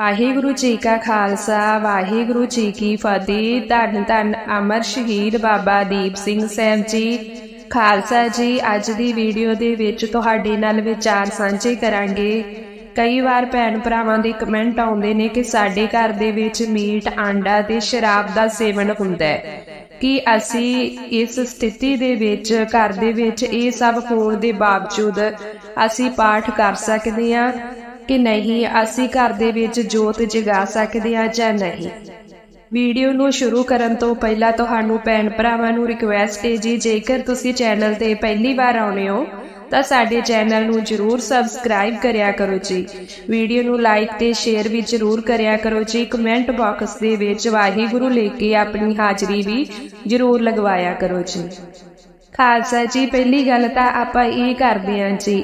ਵਾਹਿਗੁਰੂ ਜੀ ਕਾ ਖਾਲਸਾ, ਵਾਹਿਗੁਰੂ ਜੀ ਕੀ ਫਤਿਹ। ਧੰਨ ਧੰਨ ਅਮਰ ਸ਼ਹੀਦ ਬਾਬਾ ਦੀਪ ਸਿੰਘ ਸਾਹਿਬ ਜੀ। ਖਾਲਸਾ ਜੀ, ਅੱਜ ਦੀ ਵੀਡੀਓ ਦੇ ਵਿੱਚ ਤੁਹਾਡੇ ਨਾਲ ਵਿਚਾਰ ਸਾਂਝੇ ਕਰਾਂਗੇ। ਕਈ ਵਾਰ ਭੈਣ ਭਰਾਵਾਂ ਦੇ ਕਮੈਂਟ ਆਉਂਦੇ ਨੇ ਕਿ ਸਾਡੇ ਘਰ ਦੇ ਵਿੱਚ ਮੀਟ, ਆਂਡਾ ਤੇ ਸ਼ਰਾਬ ਦਾ ਸੇਵਨ ਹੁੰਦਾ ਹੈ। ਕਿ ਅਸੀਂ ਇਸ ਸਥਿਤੀ ਦੇ ਵਿੱਚ, ਘਰ ਦੇ ਵਿੱਚ ਇਹ ਸਭ ਹੋਣ ਦੇ ਬਾਵਜੂਦ ਅਸੀਂ ਪਾਠ ਕਰ ਸਕਦੇ ਹਾਂ? ਕਿ ਨਹੀਂ, ਅਸੀਂ ਘਰ ਦੇ ਵਿੱਚ ਜੋਤ ਜਗਾ ਸਕਦੇ ਹਾਂ ਜਾਂ ਨਹੀਂ। ਵੀਡੀਓ ਨੂੰ ਸ਼ੁਰੂ ਕਰਨ ਤੋਂ ਪਹਿਲਾਂ ਤੁਹਾਨੂੰ ਭੈਣ ਭਰਾਵਾਂ ਨੂੰ ਰਿਕੁਐਸਟ ਹੈ ਜੀ, ਜੇਕਰ ਤੁਸੀਂ ਚੈਨਲ ਤੇ ਪਹਿਲੀ ਵਾਰ ਆਉਣੇ ਹੋ, ਤਾਂ ਸਾਡੇ ਚੈਨਲ ਨੂੰ ਜਰੂਰ ਸਬਸਕ੍ਰਾਈਬ ਕਰਿਆ ਕਰੋ ਜੀ। ਵੀਡੀਓ ਨੂੰ ਲਾਈਕ ਤੇ ਸ਼ੇਅਰ ਵੀ ਜਰੂਰ ਕਰਿਆ ਕਰੋ ਜੀ। ਕਮੈਂਟ ਬਾਕਸ ਦੇ ਵਿੱਚ ਵਾਹਿਗੁਰੂ ਲਿਖ ਕੇ ਆਪਣੀ ਹਾਜ਼ਰੀ ਵੀ ਜਰੂਰ ਲਗਵਾਇਆ ਕਰੋ ਜੀ। ਖਾਲਸਾ ਜੀ, ਪਹਿਲੀ ਗੱਲ ਤਾਂ ਆਪਾਂ ਇਹ ਕਰਦੇ ਹਾਂ ਜੀ,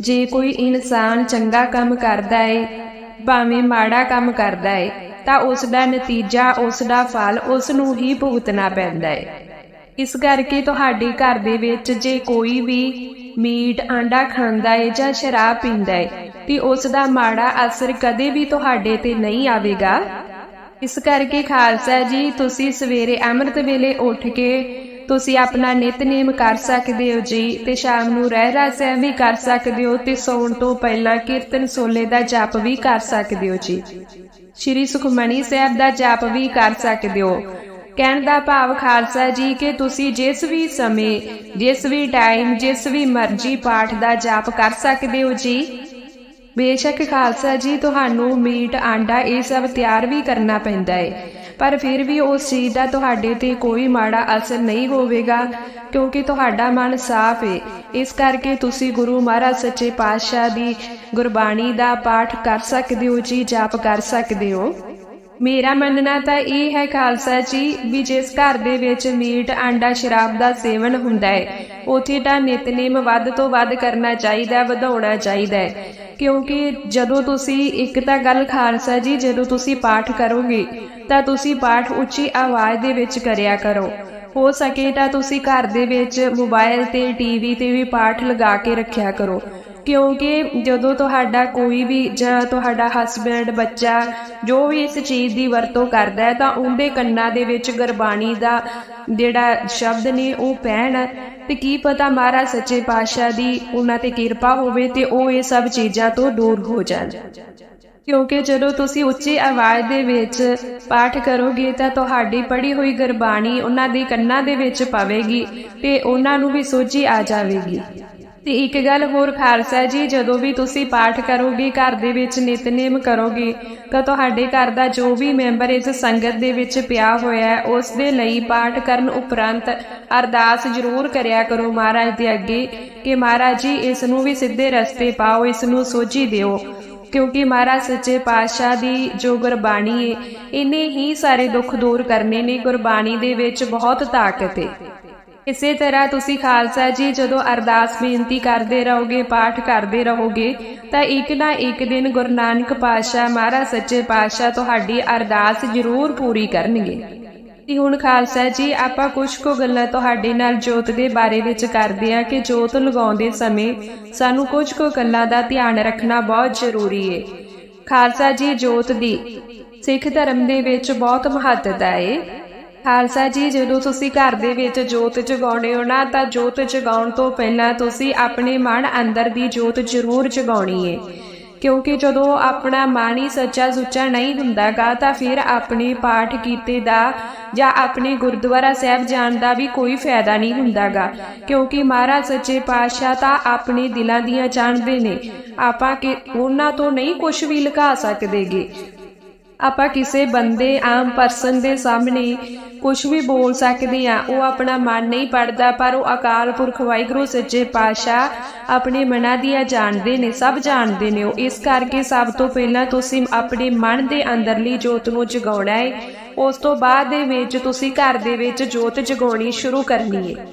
ਜੇ ਕੋਈ ਇਨਸਾਨ ਚੰਗਾ ਕੰਮ ਕਰਦਾ ਏ, ਭਾਵੇਂ ਮਾੜਾ ਕੰਮ ਕਰਦਾ ਏ, ਤਾਂ ਉਸ ਦਾ ਨਤੀਜਾ ਉਸ ਦਾ ਫਲ ਉਸ ਨੂੰ ਹੀ ਭੁਗਤਣਾ ਪੈਂਦਾ ਏ। ਇਸ ਕਰਕੇ ਤੁਹਾਡੇ ਘਰ ਦੇ ਵਿੱਚ ਜੇ ਕੋਈ ਵੀ ਮੀਟ, ਆਂਡਾ ਖਾਂਦਾ ਏ ਜਾਂ ਸ਼ਰਾਬ ਪੀਂਦਾ ਏ, ਤੇ ਉਸ ਦਾ ਮਾੜਾ ਅਸਰ ਕਦੇ ਵੀ ਤੁਹਾਡੇ ਤੇ ਨਹੀਂ ਆਵੇਗਾ। ਇਸ ਕਰਕੇ ਖਾਲਸਾ ਜੀ, ਤੁਸੀਂ ਸਵੇਰੇ ਅੰਮ੍ਰਿਤ ਵੇਲੇ ਉੱਠ ਕੇ ਤੁਸੀਂ ਆਪਣਾ ਨਿਤਨੇਮ ਕਰ ਸਕਦੇ ਹੋ ਜੀ ਤੇ ਸ਼ਾਮ ਨੂੰ ਰਹਿਰਾ ਸਾਹਿਬ ਵੀ ਕਰ ਸਕਦੇ ਹੋ ਤੇ ਸੌਣ ਤੋਂ ਪਹਿਲਾਂ ਕੀਰਤਨ ਸੋਲੇ ਦਾ ਜਾਪ ਵੀ ਕਰ ਸਕਦੇ ਹੋ ਜੀ। ਸ਼੍ਰੀ ਸੁਖਮਨੀ ਸਾਹਿਬ ਦਾ ਜਾਪ ਵੀ ਕਰ ਸਕਦੇ ਹੋ। ਕਹਿਣ ਦਾ ਭਾਵ ਖਾਲਸਾ ਜੀ ਕਿ ਤੁਸੀਂ ਜਿਸ ਵੀ ਸਮੇਂ, ਜਿਸ ਵੀ ਟਾਈਮ ਜਿਸ ਵੀ ਮਰਜ਼ੀ ਪਾਠ ਦਾ ਜਾਪ ਕਰ ਸਕਦੇ ਹੋ ਜੀ। ਬੇਸ਼ੱਕ ਖਾਲਸਾ ਜੀ, ਤੁਹਾਨੂੰ ਮੀਟ, ਆਂਡਾ ਇਹ ਸਭ ਤਿਆਰ ਵੀ ਕਰਨਾ ਪੈਂਦਾ ਹੈ। ਪਰ ਫਿਰ ਵੀ ਉਸ ਚੀਜ਼ ਦਾ ਤੁਹਾਡੇ ਤੇ ਕੋਈ ਮਾੜਾ ਅਸਰ ਨਹੀਂ ਹੋਵੇਗਾ, ਕਿਉਂਕਿ ਤੁਹਾਡਾ ਮਨ ਸਾਫ਼ ਹੈ ਇਸ ਕਰਕੇ ਤੁਸੀਂ ਗੁਰੂ ਮਹਾਰਾਜ ਸੱਚੇ ਪਾਤਸ਼ਾਹ ਦੀ ਗੁਰਬਾਣੀ ਦਾ ਪਾਠ ਕਰ ਸਕਦੇ ਹੋ, ਜੀ ਜਾਪ ਕਰ ਸਕਦੇ ਹੋ। ਮੇਰਾ ਮੰਨਣਾ ਤਾਂ ਇਹ ਹੈ ਖਾਲਸਾ ਜੀ ਵੀ ਜਿਸ ਘਰ ਦੇ ਵਿੱਚ ਮੀਟ, ਆਂਡਾ, ਸ਼ਰਾਬ ਦਾ ਸੇਵਨ ਹੁੰਦਾ ਹੈ, ਉਥੇ ਤਾਂ ਨਿਤਨੇਮ ਵੱਧ ਤੋਂ ਵੱਧ ਕਰਨਾ ਚਾਹੀਦਾ, ਵਧਾਉਣਾ ਚਾਹੀਦਾ ਹੈ। ਕਿਉਂਕਿ ਜਦੋਂ ਤੁਸੀਂ ਇੱਕ ਤਾਂ ਗੱਲ ਖਾਲਸਾ ਜੀ, ਜਦੋਂ ਤੁਸੀਂ ਪਾਠ ਕਰੋਗੇ, ਤਾਂ ਤੁਸੀਂ ਪਾਠ ਉੱਚੀ ਆਵਾਜ਼ ਦੇ ਵਿੱਚ ਕਰਿਆ ਕਰੋ। ਹੋ ਸਕੇ ਤਾਂ ਤੁਸੀਂ ਘਰ ਦੇ ਵਿੱਚ ਮੋਬਾਈਲ ਤੇ, ਟੀਵੀ ਤੇ ਵੀ ਪਾਠ ਲਗਾ ਕੇ ਰੱਖਿਆ ਕਰੋ। ਕਿਉਂਕਿ ਜਦੋਂ ਤੁਹਾਡਾ ਕੋਈ ਵੀ ਜਾਂ ਤੁਹਾਡਾ ਹਸਬੰਡ ਬੱਚਾ ਜੋ ਵੀ ਇਸ ਚੀਜ਼ ਦੀ ਵਰਤੋਂ ਕਰਦਾ ਹੈ, ਤਾਂ ਉਹਦੇ ਕੰਨਾਂ ਦੇ ਵਿੱਚ ਗੁਰਬਾਣੀ ਦਾ ਜਿਹੜਾ ਸ਼ਬਦ ਨੇ, ਉਹ ਪੈਣ। ਤੇ ਕੀ ਪਤਾ ਮਹਾਰਾਜ ਸੱਚੇ ਪਾਤਸ਼ਾਹ ਦੀ ਉਹਨਾਂ ਤੇ ਕਿਰਪਾ ਹੋਵੇ ਤੇ ਉਹ ਇਹ ਸਭ ਚੀਜ਼ਾਂ ਤੋਂ ਦੂਰ ਹੋ ਜਾਣ। ਕਿਉਂਕਿ ਜਦੋਂ ਤੁਸੀਂ ਉੱਚੀ ਆਵਾਜ਼ ਦੇ ਵਿੱਚ ਪਾਠ ਕਰੋਗੇ, ਤਾਂ ਤੁਹਾਡੀ ਪੜ੍ਹੀ ਹੋਈ ਗੁਰਬਾਣੀ ਉਹਨਾਂ ਦੇ ਕੰਨਾਂ ਦੇ ਵਿੱਚ ਪਵੇਗੀ ਤੇ ਉਹਨਾਂ ਨੂੰ ਵੀ ਸੋਝੀ ਆ ਜਾਵੇਗੀ। ਤੇ ਇੱਕ ਗੱਲ ਹੋਰ ਖਾਲਸਾ ਜੀ, ਜਦੋਂ ਵੀ ਤੁਸੀਂ ਪਾਠ ਕਰੋਗੇ, ਘਰ ਦੇ ਵਿੱਚ ਨਿਤਨੇਮ ਕਰੋਗੇ, ਤਾਂ ਤੁਹਾਡੇ ਘਰ ਦਾ ਜੋ ਵੀ ਮੈਂਬਰ ਇਸ ਸੰਗਤ ਦੇ ਵਿੱਚ ਪਿਆ ਹੋਇਆ ਹੈ, ਉਸ ਦੇ ਲਈ ਪਾਠ ਕਰਨ ਉਪਰੰਤ ਅਰਦਾਸ ਜ਼ਰੂਰ ਕਰਿਆ ਕਰੋ ਮਹਾਰਾਜ ਦੇ ਅੱਗੇ, ਕਿ ਮਹਾਰਾਜ ਜੀ, ਇਸ ਨੂੰ ਵੀ ਸਿੱਧੇ ਰਸਤੇ ਪਾਓ, ਇਸ ਨੂੰ ਸੋਝੀ ਦਿਓ। ਕਿਉਂਕਿ ਮਹਾਰਾਜ ਸੱਚੇ ਪਾਤਸ਼ਾਹ ਦੀ ਜੋ ਗੁਰਬਾਣੀ ਹੈ ਇਹਨੇ ਹੀ ਸਾਰੇ ਦੁੱਖ ਦੂਰ ਕਰਨੇ ਨੇ, ਗੁਰਬਾਣੀ ਦੇ ਵਿੱਚ ਬਹੁਤ ਤਾਕਤ ਏ। ਇਸੇ ਤਰ੍ਹਾਂ ਤੁਸੀਂ ਖਾਲਸਾ ਜੀ ਜਦੋਂ ਅਰਦਾਸ ਬੇਨਤੀ ਕਰਦੇ ਰਹੋਗੇ, ਪਾਠ ਕਰਦੇ ਰਹੋਗੇ, ਤਾਂ ਇੱਕ ਨਾ ਇੱਕ ਦਿਨ ਗੁਰੂ ਨਾਨਕ ਪਾਤਸ਼ਾਹ, ਮਹਾਰਾਜ ਸੱਚੇ ਪਾਤਸ਼ਾਹ ਤੁਹਾਡੀ ਅਰਦਾਸ ਜ਼ਰੂਰ ਪੂਰੀ ਕਰਨਗੇ। ਤੇ ਹੁਣ ਖਾਲਸਾ ਜੀ, ਆਪਾਂ ਕੁਝ ਕੁ ਗੱਲਾਂ ਤੁਹਾਡੇ ਨਾਲ ਜੋਤ ਦੇ ਬਾਰੇ ਵਿੱਚ ਕਰਦੇ ਆ ਕਿ ਜੋਤ ਲਗਾਉਂਦੇ ਸਮੇਂ ਸਾਨੂੰ ਕੁਝ ਕੁ ਗੱਲਾਂ ਦਾ ਧਿਆਨ ਰੱਖਣਾ ਬਹੁਤ ਜ਼ਰੂਰੀ ਹੈ ਖਾਲਸਾ ਜੀ, ਜੋਤ ਦੀ ਸਿੱਖ ਧਰਮ ਦੇ ਵਿੱਚ ਬਹੁਤ ਮਹੱਤਤਾ ਹੈ ਖਾਲਸਾ ਜੀ, ਜਦੋਂ ਤੁਸੀਂ ਘਰ ਦੇ ਵਿੱਚ ਜੋਤ ਜਗਾਉਣੇ ਹੋ ਨਾ, ਤਾਂ ਜੋਤ ਜਗਾਉਣ ਤੋਂ ਪਹਿਲਾਂ ਤੁਸੀਂ ਆਪਣੇ ਮਨ ਅੰਦਰ ਦੀ ਜੋਤ ਜ਼ਰੂਰ ਜਗਾਉਣੀ ਹੈ ਕਿਉਂਕਿ ਜਦੋਂ ਆਪਣਾ ਮਨ ਹੀ ਸੱਚਾ ਸੁੱਚਾ ਨਹੀਂ ਹੁੰਦਾਗਾ, ਤਾਂ ਫਿਰ ਆਪਣੇ ਪਾਠ ਕੀਤੇ ਦਾ ਜਾਂ ਆਪਣੇ ਗੁਰਦੁਆਰਾ ਸਾਹਿਬ ਜਾਣ ਦਾ ਵੀ ਕੋਈ ਫਾਇਦਾ ਨਹੀਂ ਹੁੰਦਾਗਾ। ਕਿਉਂਕਿ ਮਹਾਰਾਜ ਸੱਚੇ ਪਾਤਸ਼ਾਹ ਤਾਂ ਆਪਣੇ ਦਿਲਾਂ ਦੀਆਂ ਜਾਣਦੇ ਨੇ। ਆਪਾਂ ਕਿ ਉਹਨਾਂ ਤੋਂ ਨਹੀਂ ਕੁਝ ਵੀ ਲੁਕਾ ਸਕਦੇਗੇ। ਆਪਾਂ ਕਿਸੇ ਬੰਦੇ, ਆਮ ਪਰਸਨ ਦੇ ਸਾਹਮਣੇ ਕੁਝ ਵੀ ਬੋਲ ਸਕਦੇ ਆ, ਉਹ ਆਪਣਾ ਮਨ ਨਹੀਂ ਪੜਦਾ ਪਰ ਉਹ ਅਕਾਲ ਪੁਰਖ ਵਾਹਿਗੁਰੂ, ਸੱਚੇ ਪਾਤਸ਼ਾਹ ਆਪਣੇ ਮਨਾਂ ਦੀਆਂ ਜਾਣਦੇ ਨੇ, ਸਭ ਜਾਣਦੇ ਨੇ ਉਹ। ਇਸ ਕਰਕੇ ਸਭ ਤੋਂ ਪਹਿਲਾਂ ਤੁਸੀਂ ਆਪਣੇ ਮਨ ਦੇ ਅੰਦਰਲੀ ਜੋਤ ਨੂੰ ਜਗਾਉਣਾ ਹੈ ਉਸ ਤੋਂ ਬਾਅਦ ਦੇ ਵਿੱਚ ਤੁਸੀਂ ਘਰ ਦੇ ਵਿੱਚ ਜੋਤ ਜਗਾਉਣੀ ਸ਼ੁਰੂ ਕਰਨੀ ਹੈ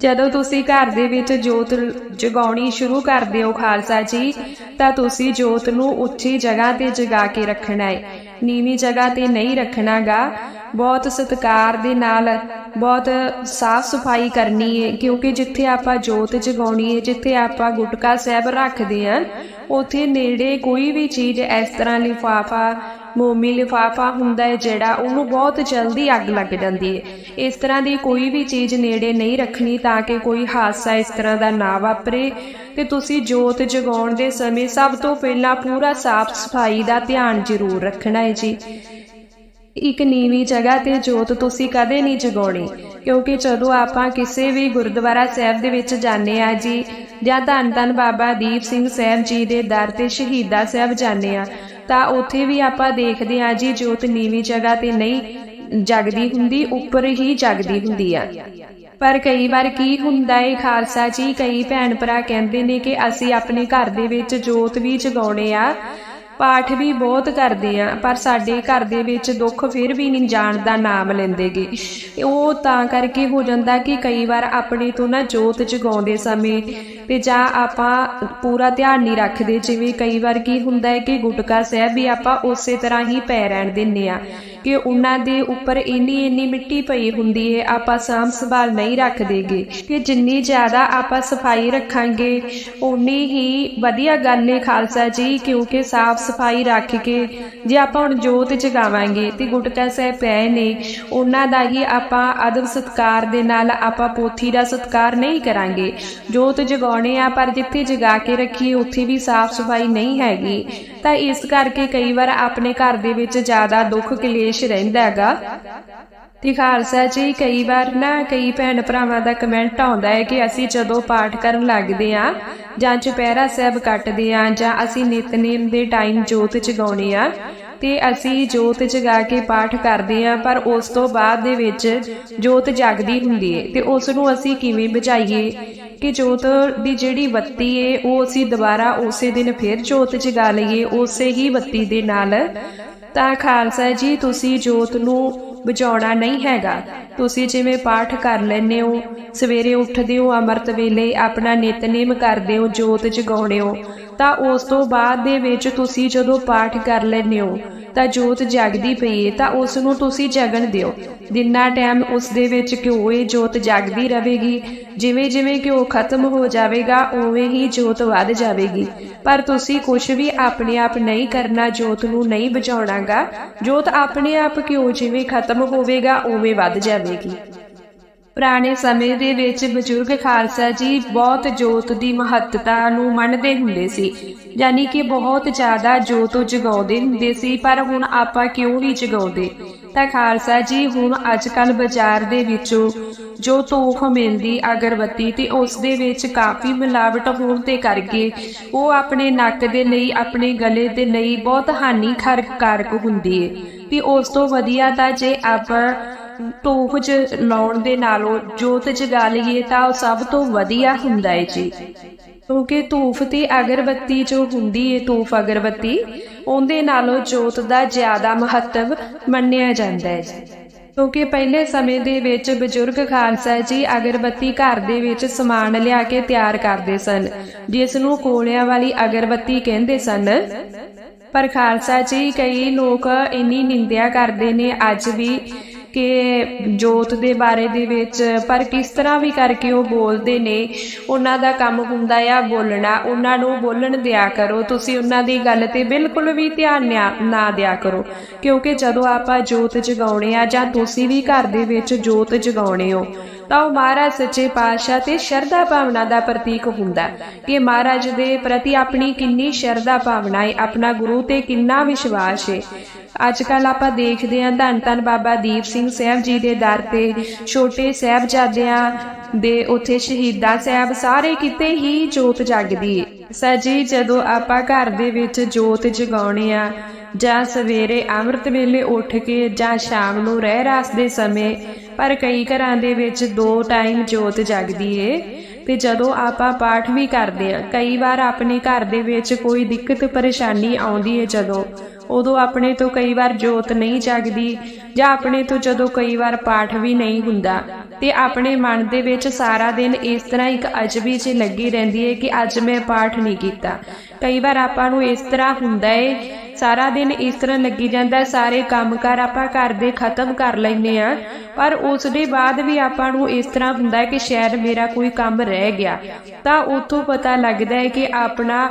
ਜਦੋਂ ਤੁਸੀਂ ਘਰ ਦੇ ਵਿੱਚ ਜੋਤ ਜਗਾਉਣੀ ਸ਼ੁਰੂ ਕਰਦੇ ਹੋ ਖਾਲਸਾ ਜੀ, ਤਾਂ ਤੁਸੀਂ ਜੋਤ ਨੂੰ ਉੱਚੀ ਜਗ੍ਹਾ ਤੇ ਜਗਾ ਕੇ ਰੱਖਣਾ ਹੈ ਨੀਵੀਂ ਜਗ੍ਹਾ ਤੇ ਨਹੀਂ ਰੱਖਣਾਗਾ। ਬਹੁਤ ਸਤਿਕਾਰ ਦੇ ਨਾਲ ਬਹੁਤ ਸਾਫ਼ ਸਫ਼ਾਈ ਕਰਨੀ ਹੈ ਕਿਉਂਕਿ ਜਿੱਥੇ ਆਪਾਂ ਜੋਤ ਜਗਾਉਣੀ ਹੈ ਜਿੱਥੇ ਆਪਾਂ ਗੁਟਕਾ ਸਾਹਿਬ ਰੱਖਦੇ ਹਾਂ ਉਥੇ ਨੇੜੇ ਕੋਈ ਵੀ ਚੀਜ਼ ਇਸ ਤਰ੍ਹਾਂ ਲਿਫਾਫਾ ਮੋਮੀ ਲਿਫਾਫਾ ਹੁੰਦਾ ਹੈ ਜਿਹੜਾ, ਉਹਨੂੰ ਬਹੁਤ ਜਲਦੀ ਅੱਗ ਲੱਗ ਜਾਂਦੀ ਹੈ। ਇਸ ਤਰ੍ਹਾਂ ਦੀ ਕੋਈ ਵੀ ਚੀਜ਼ ਨੇੜੇ ਨਹੀਂ ਰੱਖਣੀ ਤਾਂ ਕਿ ਕੋਈ ਹਾਦਸਾ ਇਸ ਤਰ੍ਹਾਂ ਦਾ ਨਾ ਵਾਪਰੇ। ਤੇ ਤੁਸੀਂ ਜੋਤ ਜਗਾਉਣ ਦੇ ਸਮੇਂ ਸਭ ਤੋਂ ਪਹਿਲਾਂ ਪੂਰਾ ਸਾਫ਼ ਸਫ਼ਾਈ ਦਾ ਧਿਆਨ ਜ਼ਰੂਰ ਰੱਖਣਾ ਹੈ ਜੀ। ਇੱਕ ਨੀਵੀਂ ਜਗ੍ਹਾ ਤੇ ਜੋਤ ਤੁਸੀਂ ਕਦੇ ਨਹੀਂ ਜਗਾਉਣੀ, ਕਿਉਂਕਿ ਜਦੋਂ ਆਪਾਂ ਕਿਸੇ ਵੀ ਗੁਰਦੁਆਰਾ ਸਾਹਿਬ ਦੇ ਵਿੱਚ ਜਾਂਦੇ ਆ ਜੀ, ਜਾਂ ਧੰਨ ਧੰਨ ਬਾਬਾ ਦੀਪ ਸਿੰਘ ਸਾਹਿਬ ਜੀ ਦੇ ਦਰ ਤੇ ਸ਼ਹੀਦਾ ਸਾਹਿਬ ਜਾਂਦੇ ਆ ਤਾਂ ਉੱਥੇ ਵੀ ਆਪਾਂ ਦੇਖਦੇ ਆ ਜੀ, ਜੋਤ ਨੀਵੀਂ ਜਗ੍ਹਾ ਤੇ ਨਹੀਂ ਜਗਦੀ ਹੁੰਦੀ, ਉੱਪਰ ਹੀ ਜਗਦੀ ਹੁੰਦੀ ਆ। ਪਰ ਕਈ ਵਾਰ ਕੀ ਹੁੰਦਾ ਏ ਖਾਲਸਾ ਜੀ, ਕਈ ਭੈਣ ਭਰਾ ਕਹਿੰਦੇ ਨੇ ਕਿ ਅਸੀਂ ਆਪਣੇ ਘਰ ਦੇ ਵਿੱਚ ਜੋਤ ਵੀ ਜਗਾਉਣੇ ਆ, ਪਾਠ ਵੀ ਬਹੁਤ ਕਰਦੇ ਆ, ਪਰ ਸਾਡੇ ਘਰ ਦੇ ਵਿੱਚ ਦੁੱਖ ਫਿਰ ਵੀ ਨਹੀਂ ਜਾਣ ਦਾ ਨਾਮ ਲੈਂਦੇਗੇ ਉਹ ਤਾਂ ਕਰਕੇ ਹੋ ਜਾਂਦਾ ਕਿ ਕਈ ਵਾਰ ਆਪਣੇ ਤੋਂ ਨਾ ਜੋਤ ਜਗਾਉਂਦੇ ਸਮੇਂ ਤੇ ਜਾਂ ਆਪਾਂ ਪੂਰਾ ਧਿਆਨ ਨਹੀਂ ਰੱਖਦੇ, ਜਿਵੇਂ ਕਈ ਵਾਰ ਕੀ ਹੁੰਦਾ ਹੈ ਕਿ ਗੁਟਕਾ ਸਾਹਿਬ ਵੀ ਆਪਾਂ ਉਸੇ ਤਰ੍ਹਾਂ ਹੀ ਪੈ ਰਹਿਣ ਦਿੰਨੇ ਆ ਕਿ ਉਹਨਾਂ ਦੇ ਉੱਪਰ ਇੰਨੀ ਇੰਨੀ ਮਿੱਟੀ ਪਈ ਹੁੰਦੀ ਹੈ, ਆਪਾਂ ਸਾਂਭ ਸੰਭਾਲ ਨਹੀਂ ਰੱਖਦੇਗੇ ਕਿ ਜਿੰਨੀ ਜ਼ਿਆਦਾ ਆਪਾਂ ਸਫ਼ਾਈ ਰੱਖਾਂਗੇ ਉਨੀ ਹੀ ਵਧੀਆ ਗੱਲ ਨੇ ਖਾਲਸਾ ਜੀ, ਕਿਉਂਕਿ ਸਾਫ਼ ਸਫ਼ਾਈ ਰੱਖ ਕੇ ਜੇ ਆਪਾਂ ਹੁਣ ਜੋਤ ਜਗਾਵਾਂਗੇ ਤੇ ਗੁਟਕਾ ਸਾਹਿਬ ਪਏ ਨੇ, ਉਹਨਾਂ ਦਾ ਹੀ ਆਪਾਂ ਅਦਬ ਸਤਕਾਰ ਦੇ ਨਾਲ ਆਪਾਂ ਪੋਥੀ ਦਾ ਸਤਕਾਰ ਨਹੀਂ ਕਰਾਂਗੇ। ਜੋਤ ਜਗਾਉਣੇ ਆ, ਪਰ ਜਿੱਥੇ ਜਗਾ ਕੇ ਰੱਖੀਏ, ਉੱਥੇ ਵੀ ਸਾਫ਼ ਸਫ਼ਾਈ ਨਹੀਂ ਹੈਗੀ। ਤਾਂ ਇਸ ਕਰਕੇ ਕਈ ਵਾਰ ਆਪਣੇ ਘਰ ਦੇ ਵਿੱਚ ਜ਼ਿਆਦਾ ਦੁੱਖ ਕਲੇਸ਼ ਰਹਿੰਦਾ ਹੈਗਾ। ਤੇ ਖਾਲਸਾ ਜੀ, ਕਈ ਵਾਰ ਨਾ ਕਈ ਭੈਣ ਭਰਾਵਾਂ ਦਾ ਕਮੈਂਟ ਆਉਂਦਾ ਹੈ ਕਿ ਅਸੀਂ ਜਦੋਂ ਪਾਠ ਕਰਨ ਲੱਗਦੇ ਆ ਜਾਂ ਚੁਪਹਿਰਾ ਸਾਹਿਬ ਕੱਟਦੇ ਆ ਜਾਂ ਅਸੀਂ ਨਿਤਨੇਮ ਦੇ ਟਾਈਮ ਜੋਤ ਜਗਾਉਣੇ ਆ ਤੇ ਅਸੀਂ ਜੋਤ ਜਗਾ ਕੇ ਪਾਠ ਕਰਦੇ ਆ ਪਰ ਉਸ ਤੋਂ ਬਾਅਦ ਦੇ ਵਿੱਚ ਜੋਤ ਜਗਦੀ ਹੁੰਦੀ ਏ ਤੇ ਉਸ ਨੂੰ ਅਸੀਂ ਕਿਵੇਂ ਬਚਾਈਏ ਕਿ ਜੋਤ ਦੀ ਜਿਹੜੀ ਬੱਤੀ ਏ, ਉਹ ਅਸੀਂ ਦੁਬਾਰਾ ਉਸੇ ਦਿਨ ਫਿਰ ਜੋਤ ਜਗਾ ਲਈਏ, ਉਸੇ ਹੀ ਬੱਤੀ ਦੇ ਨਾਲ। ਤਾਂ ਖਾਲਸਾ ਜੀ, ਤੁਸੀਂ ਜੋਤ ਨੂੰ ਬੁਝਾਉਣਾ ਨਹੀਂ ਹੈਗਾ। ਤੁਸੀਂ ਜਿਵੇਂ ਪਾਠ ਕਰ ਲੈਂਦੇ ਹੋ, ਸਵੇਰੇ ਉੱਠਦੇ ਹੋ, ਅੰਮ੍ਰਿਤ ਵੇਲੇ ਆਪਣਾ ਨਿਤਨੇਮ ਕਰਦੇ ਹੋ, ਜੋਤ ਜਗਾਉਣੇ ਹੋ, ਤਾਂ ਉਸ ਤੋਂ ਬਾਅਦ ਦੇ ਵਿੱਚ ਤੁਸੀਂ ਜਦੋਂ ਪਾਠ ਕਰ ਲੈਂਦੇ ਹੋ, ਤਾਂ ਜੋਤ ਜਗਦੀ ਪਈ ਹੈ ਤਾਂ ਉਸ ਨੂੰ ਤੁਸੀਂ ਜਗਣ ਦਿਓ। ਜਿੰਨਾ ਟਾਈਮ ਉਸ ਦੇ ਵਿੱਚ ਘਿਓ ਇਹ ਜੋਤ ਜਗਦੀ ਰਹੇਗੀ। ਜਿਵੇਂ ਜਿਵੇਂ ਘਿਓ ਖਤਮ ਹੋ ਜਾਵੇਗਾ, ਉਵੇਂ ਹੀ ਜੋਤ ਵੱਧ ਜਾਵੇਗੀ। ਪਰ ਤੁਸੀਂ ਕੁਝ ਵੀ ਆਪਣੇ ਆਪ ਨਹੀਂ ਕਰਨਾ, ਜੋਤ ਨੂੰ ਨਹੀਂ ਬੁਝਾਉਣਾਗਾ ਜੋਤ ਆਪਣੇ ਆਪ ਘਿਓ ਜਿਵੇਂ ਖਤਮ ਹੋਵੇਗਾ, ਉਵੇਂ ਵੱਧ ਜਾਵੇ ਜਾਵੇਗੀ। ਪੁਰਾਣੇ ਸਮੇਂ ਦੇ ਵਿੱਚ ਬਜ਼ੁਰਗ ਖਾਲਸਾ ਜੀ ਬਹੁਤ ਜੋਤ ਦੀ ਮਹੱਤਤਾ ਨੂੰ ਮੰਨਦੇ ਹੁੰਦੇ ਸੀ, ਯਾਨੀ ਕਿ ਬਹੁਤ ਜ਼ਿਆਦਾ ਜੋਤ ਜਗਾਉਂਦੇ ਹੁੰਦੇ ਸੀ, ਪਰ ਹੁਣ ਆਪਾਂ ਕਿਉਂ ਨਹੀਂ ਜਗਾਉਂਦੇ? ਤਾਂ ਖਾਲਸਾ ਜੀ ਹੁਣ ਅੱਜ ਕੱਲ ਬਾਜ਼ਾਰ ਦੇ ਵਿੱਚੋਂ ਜੋ ਤੋਖ ਮਿਲਦੀ ਅਗਰਬੱਤੀ ਤੇ ਉਸ ਦੇ ਵਿੱਚ ਕਾਫੀ ਮਿਲਾਵਟ ਹੋਣ ਤੇ ਕਰਕੇ ਉਹ ਆਪਣੇ ਨੱਕ ਦੇ ਲਈ, ਆਪਣੇ ਗਲੇ ਦੇ ਲਈ ਬਹੁਤ ਹਾਨੀਕਾਰਕ ਹੁੰਦੀ ਹੈ ਤੇ ਉਸ ਤੋਂ ਵਧੀਆ ਤਾਂ ਜੇ ਆਪਾਂ ਧੂਫ ਚ ਲਾਉਣ ਦੇ ਨਾਲੋਂ ਜੋਤ ਜਗਾ ਲਈਏ ਤਾਂ ਉਹ ਸਭ ਤੋਂ ਵਧੀਆ ਹੁੰਦਾ ਹੈ ਜੀ। ਕਿਉਂਕਿ ਧੂਫ ਤੇ ਅਗਰਬੱਤੀ ਜੋ ਹੁੰਦੀ ਹੈ ਧੂਫ ਅਗਰਬੱਤੀ, ਉਹਦੇ ਨਾਲੋਂ ਜੋਤ ਦਾ ਜ਼ਿਆਦਾ ਮਹੱਤਵ ਮੰਨਿਆ ਜਾਂਦਾ ਹੈ ਜੀ। ਕਿਉਂਕਿ ਪਹਿਲੇ ਸਮੇਂ ਦੇ ਵਿੱਚ ਬਜ਼ੁਰਗ ਖਾਲਸਾ ਜੀ ਅਗਰਬੱਤੀ ਘਰ ਦੇ ਵਿੱਚ ਸਮਾਨ ਲਿਆ ਕੇ ਤਿਆਰ ਕਰਦੇ ਸਨ, ਜਿਸ ਨੂੰ ਕੋਲਿਆਂ ਵਾਲੀ ਅਗਰਬੱਤੀ ਕਹਿੰਦੇ ਸਨ। ਪਰ ਖਾਲਸਾ ਜੀ ਕਈ ਲੋਕ ਇੰਨੀ ਨਿੰਦਿਆ ਕਰਦੇ ਨੇ, ਅੱਜ ਵੀ ਕਿ ਜੋਤ ਦੇ ਬਾਰੇ ਦੇ ਵਿੱਚ, ਪਰ ਕਿਸ ਤਰ੍ਹਾਂ ਵੀ ਕਰਕੇ ਉਹ ਬੋਲਦੇ ਨੇ, ਉਹਨਾਂ ਦਾ ਕੰਮ ਹੁੰਦਾ ਆ ਬੋਲਣਾ, ਉਹਨਾਂ ਨੂੰ ਬੋਲਣ ਦਿਆ ਕਰੋ, ਤੁਸੀਂ ਉਹਨਾਂ ਦੀ ਗੱਲ ਤੇ ਬਿਲਕੁਲ ਵੀ ਧਿਆਨ ਨਾ ਦਿਆ ਕਰੋ। ਕਿਉਂਕਿ ਜਦੋਂ ਆਪਾਂ ਜੋਤ ਜਗਾਉਣੇ ਆ ਜਾਂ ਤੁਸੀਂ ਵੀ ਘਰ ਦੇ ਵਿੱਚ ਜੋਤ ਜਗਾਉਣੇ ਹੋ ਤਾਂ ਉਹ ਮਹਾਰਾਜ ਸੱਚੇ ਪਾਤਸ਼ਾਹ ਤੇ ਸ਼ਰਧਾ ਭਾਵਨਾ ਦਾ ਪ੍ਰਤੀਕ ਹੁੰਦਾ ਕਿ ਮਹਾਰਾਜ ਦੇ ਪ੍ਰਤੀ ਆਪਣੀ ਕਿੰਨੀ ਸ਼ਰਧਾ ਭਾਵਨਾ ਹੈ, ਆਪਣਾ ਗੁਰੂ ਤੇ ਕਿੰਨਾ ਵਿਸ਼ਵਾਸ ਹੈ। ਅੱਜ ਕੱਲ ਆਪਾਂ ਦੇਖਦੇ ਹਾਂ, ਧੰਨ ਧੰਨ ਬਾਬਾ ਦੀਪ ਸਿੰਘ ਸਾਹਿਬ ਜੀ ਦੇ ਦਰ ਤੇ, ਛੋਟੇ ਸਾਹਿਬਜ਼ਾਦਿਆਂ ਦੇ ਉੱਥੇ ਸ਼ਹੀਦਾਂ ਸਾਹਿਬ ਸਾਰੇ ਕਿਤੇ ਹੀ ਜੋਤ ਜਗਦੀ ਹੈ। ਸਜੀ ਜਦੋਂ ਆਪਾਂ ਘਰ ਦੇ ਵਿੱਚ ਜੋਤ ਜਗਾਉਣੇ ਆ ਜਾਂ ਸਵੇਰੇ ਅੰਮ੍ਰਿਤ ਵੇਲੇ ਉੱਠ ਕੇ ਜਾਂ ਸ਼ਾਮ ਨੂੰ ਰਹਿ ਰਾਸ ਦੇ ਸਮੇਂ, ਪਰ ਕਈ ਘਰਾਂ ਦੇ ਵਿੱਚ ਦੋ ਟਾਈਮ ਜੋਤ ਜਗਦੀ ਏ। ਤੇ ਜਦੋਂ ਆਪਾਂ ਪਾਠ ਵੀ ਕਰਦੇ ਆ, ਕਈ ਵਾਰ ਆਪਣੇ ਘਰ ਦੇ ਵਿੱਚ ਕੋਈ ਦਿੱਕਤ ਪਰੇਸ਼ਾਨੀ ਆਉਂਦੀ ਏ ਜਦੋਂ। ਉਦੋਂ ਆਪਣੇ ਤੋਂ ਕਈ ਵਾਰ ਜੋਤ ਨਹੀਂ ਜਗਦੀ ਜਾਂ ਆਪਣੇ ਤੋਂ ਜਦੋਂ ਕਈ ਵਾਰ ਪਾਠ ਵੀ ਨਹੀਂ ਹੁੰਦਾ। ਤੇ ਆਪਣੇ ਮਨ ਦੇ ਵਿੱਚ ਸਾਰਾ ਦਿਨ ਇਸ ਤਰ੍ਹਾਂ ਇੱਕ ਅਜਬੀ ਜਿਹੀ ਲੱਗੀ ਰਹਿੰਦੀ ਹੈ ਕਿ ਅੱਜ ਮੈਂ ਪਾਠ ਨਹੀਂ ਕੀਤਾ। ਕਈ ਵਾਰ ਆਪਾਂ ਨੂੰ ਇਸ ਤਰ੍ਹਾਂ ਹੁੰਦਾ ਏ, ਸਾਰਾ ਦਿਨ ਇਸ ਤਰ੍ਹਾਂ ਲੱਗੀ ਜਾਂਦਾ, ਸਾਰੇ ਕੰਮਕਾਰ ਆਪਾਂ ਘਰ ਦੇ ਖਤਮ ਕਰ ਲੈਨੇ ਆ, ਪਰ ਉਸ ਦੇ ਬਾਅਦ ਵੀ ਆਪਾਂ ਨੂੰ ਇਸ ਤਰ੍ਹਾਂ ਹੁੰਦਾ ਕਿ ਸ਼ਾਇਦ ਮੇਰਾ ਕੋਈ ਕੰਮ ਰਹਿ ਗਿਆ। ਤਾਂ ਉਥੋਂ ਪਤਾ ਲੱਗਦਾ ਹੈ ਕਿ ਆਪਣਾ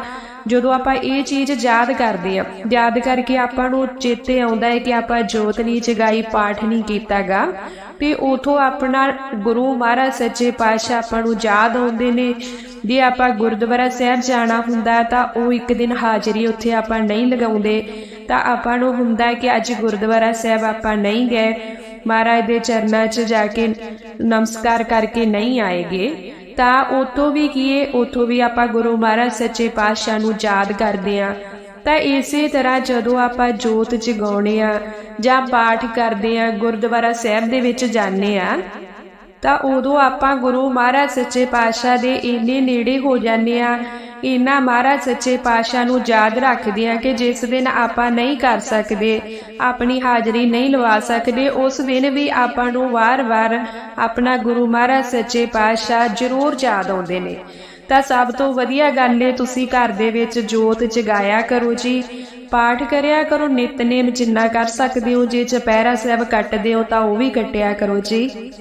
ਜਦੋਂ ਆਪਾਂ ਇਹ ਚੀਜ਼ ਯਾਦ ਕਰਦੇ ਆ ਯਾਦ ਕਰਕੇ ਆਪਾਂ ਨੂੰ ਚੇਤੇ ਆਉਂਦਾ ਹੈ ਕਿ ਆਪਾਂ ਜੋਤ ਨਹੀਂ ਜਗਾਈ, ਪਾਠ ਨਹੀਂ ਕੀਤਾਗਾ। ਤੇ ਉਥੋਂ ਆਪਣਾ ਗੁਰੂ ਮਹਾਰਾਜ, ਸੱਚੇ ਪਾਤਸ਼ਾਹ ਆਪਾਂ ਨੂੰ ਯਾਦ ਆਉਂਦੇ ਨੇ। ਜੇ ਆਪਾਂ ਗੁਰਦੁਆਰਾ ਸਾਹਿਬ ਜਾਣਾ ਹੁੰਦਾ ਤਾਂ ਉਹ ਇੱਕ ਦਿਨ ਹਾਜ਼ਰੀ ਉੱਥੇ ਆਪਾਂ ਨਹੀਂ ਲਗਾਉਂਦੇ। ਤਾਂ ਆਪਾਂ ਨੂੰ ਹੁੰਦਾ ਕਿ ਅੱਜ ਗੁਰਦੁਆਰਾ ਸਾਹਿਬ ਆਪਾਂ ਨਹੀਂ ਗਏ। ਮਹਾਰਾਜ ਦੇ ਚਰਨਾਂ 'ਚ ਜਾ ਕੇ ਨਮਸਕਾਰ ਕਰਕੇ ਨਹੀਂ ਆਏਗੇ। ਤਾਂ ਉਤੋਂ ਵੀ ਕੀਏ ਉਤੋਂ ਵੀ ਆਪਾਂ ਗੁਰੂ ਮਹਾਰਾਜ ਸੱਚੇ ਪਾਤਸ਼ਾਹ ਨੂੰ ਯਾਦ ਕਰਦੇ ਆ ਤਾਂ ਇਸੇ ਤਰ੍ਹਾਂ ਜਦੋਂ ਆਪਾਂ ਜੋਤ ਜਗਾਉਣੇ ਆ ਜਾਂ ਪਾਠ ਕਰਦੇ ਆ ਗੁਰਦੁਆਰਾ ਸਾਹਿਬ ਦੇ ਵਿੱਚ ਜਾਂਦੇ ਆ ਤਾਂ ਉਦੋਂ ਆਪਾਂ ਗੁਰੂ ਮਹਾਰਾਜ ਸੱਚੇ ਪਾਤਸ਼ਾਹ ਦੇ ਇੰਨੇ ਨੇੜੇ ਹੋ ਜਾਂਦੇ ਆ ਇਹਨਾਂ ਮਹਾਰਾਜ ਸੱਚੇ ਪਾਤਸ਼ਾਹ ਨੂੰ ਯਾਦ ਰੱਖਦੇ ਆ ਕਿ ਜਿਸ ਦਿਨ ਆਪਾਂ ਨਹੀਂ ਕਰ ਸਕਦੇ, ਆਪਣੀ ਹਾਜ਼ਰੀ ਨਹੀਂ ਲਵਾ ਸਕਦੇ, ਉਸ ਦਿਨ ਵੀ ਆਪਾਂ ਨੂੰ ਵਾਰ-ਵਾਰ ਆਪਣਾ ਗੁਰੂ ਮਹਾਰਾਜ ਸੱਚੇ ਪਾਤਸ਼ਾਹ ਜ਼ਰੂਰ ਯਾਦ ਆਉਂਦੇ ਨੇ। ਤਾਂ ਸਭ ਤੋਂ ਵਧੀਆ ਗੱਲ ਹੈ ਤੁਸੀਂ ਘਰ ਦੇ ਵਿੱਚ ਜੋਤ ਜਗਾਇਆ ਕਰੋ ਜੀ। ਪਾਠ ਕਰਿਆ ਕਰੋ, ਨਿਤਨੇਮ ਜਿੰਨਾ ਕਰ ਸਕਦੇ ਹੋ, ਜੇ ਚਪਹਿਰਾ ਸਾਹਿਬ ਕੱਟਦੇ ਹੋ ਤਾਂ ਉਹ ਵੀ ਕੱਟਿਆ ਕਰੋ ਜੀ।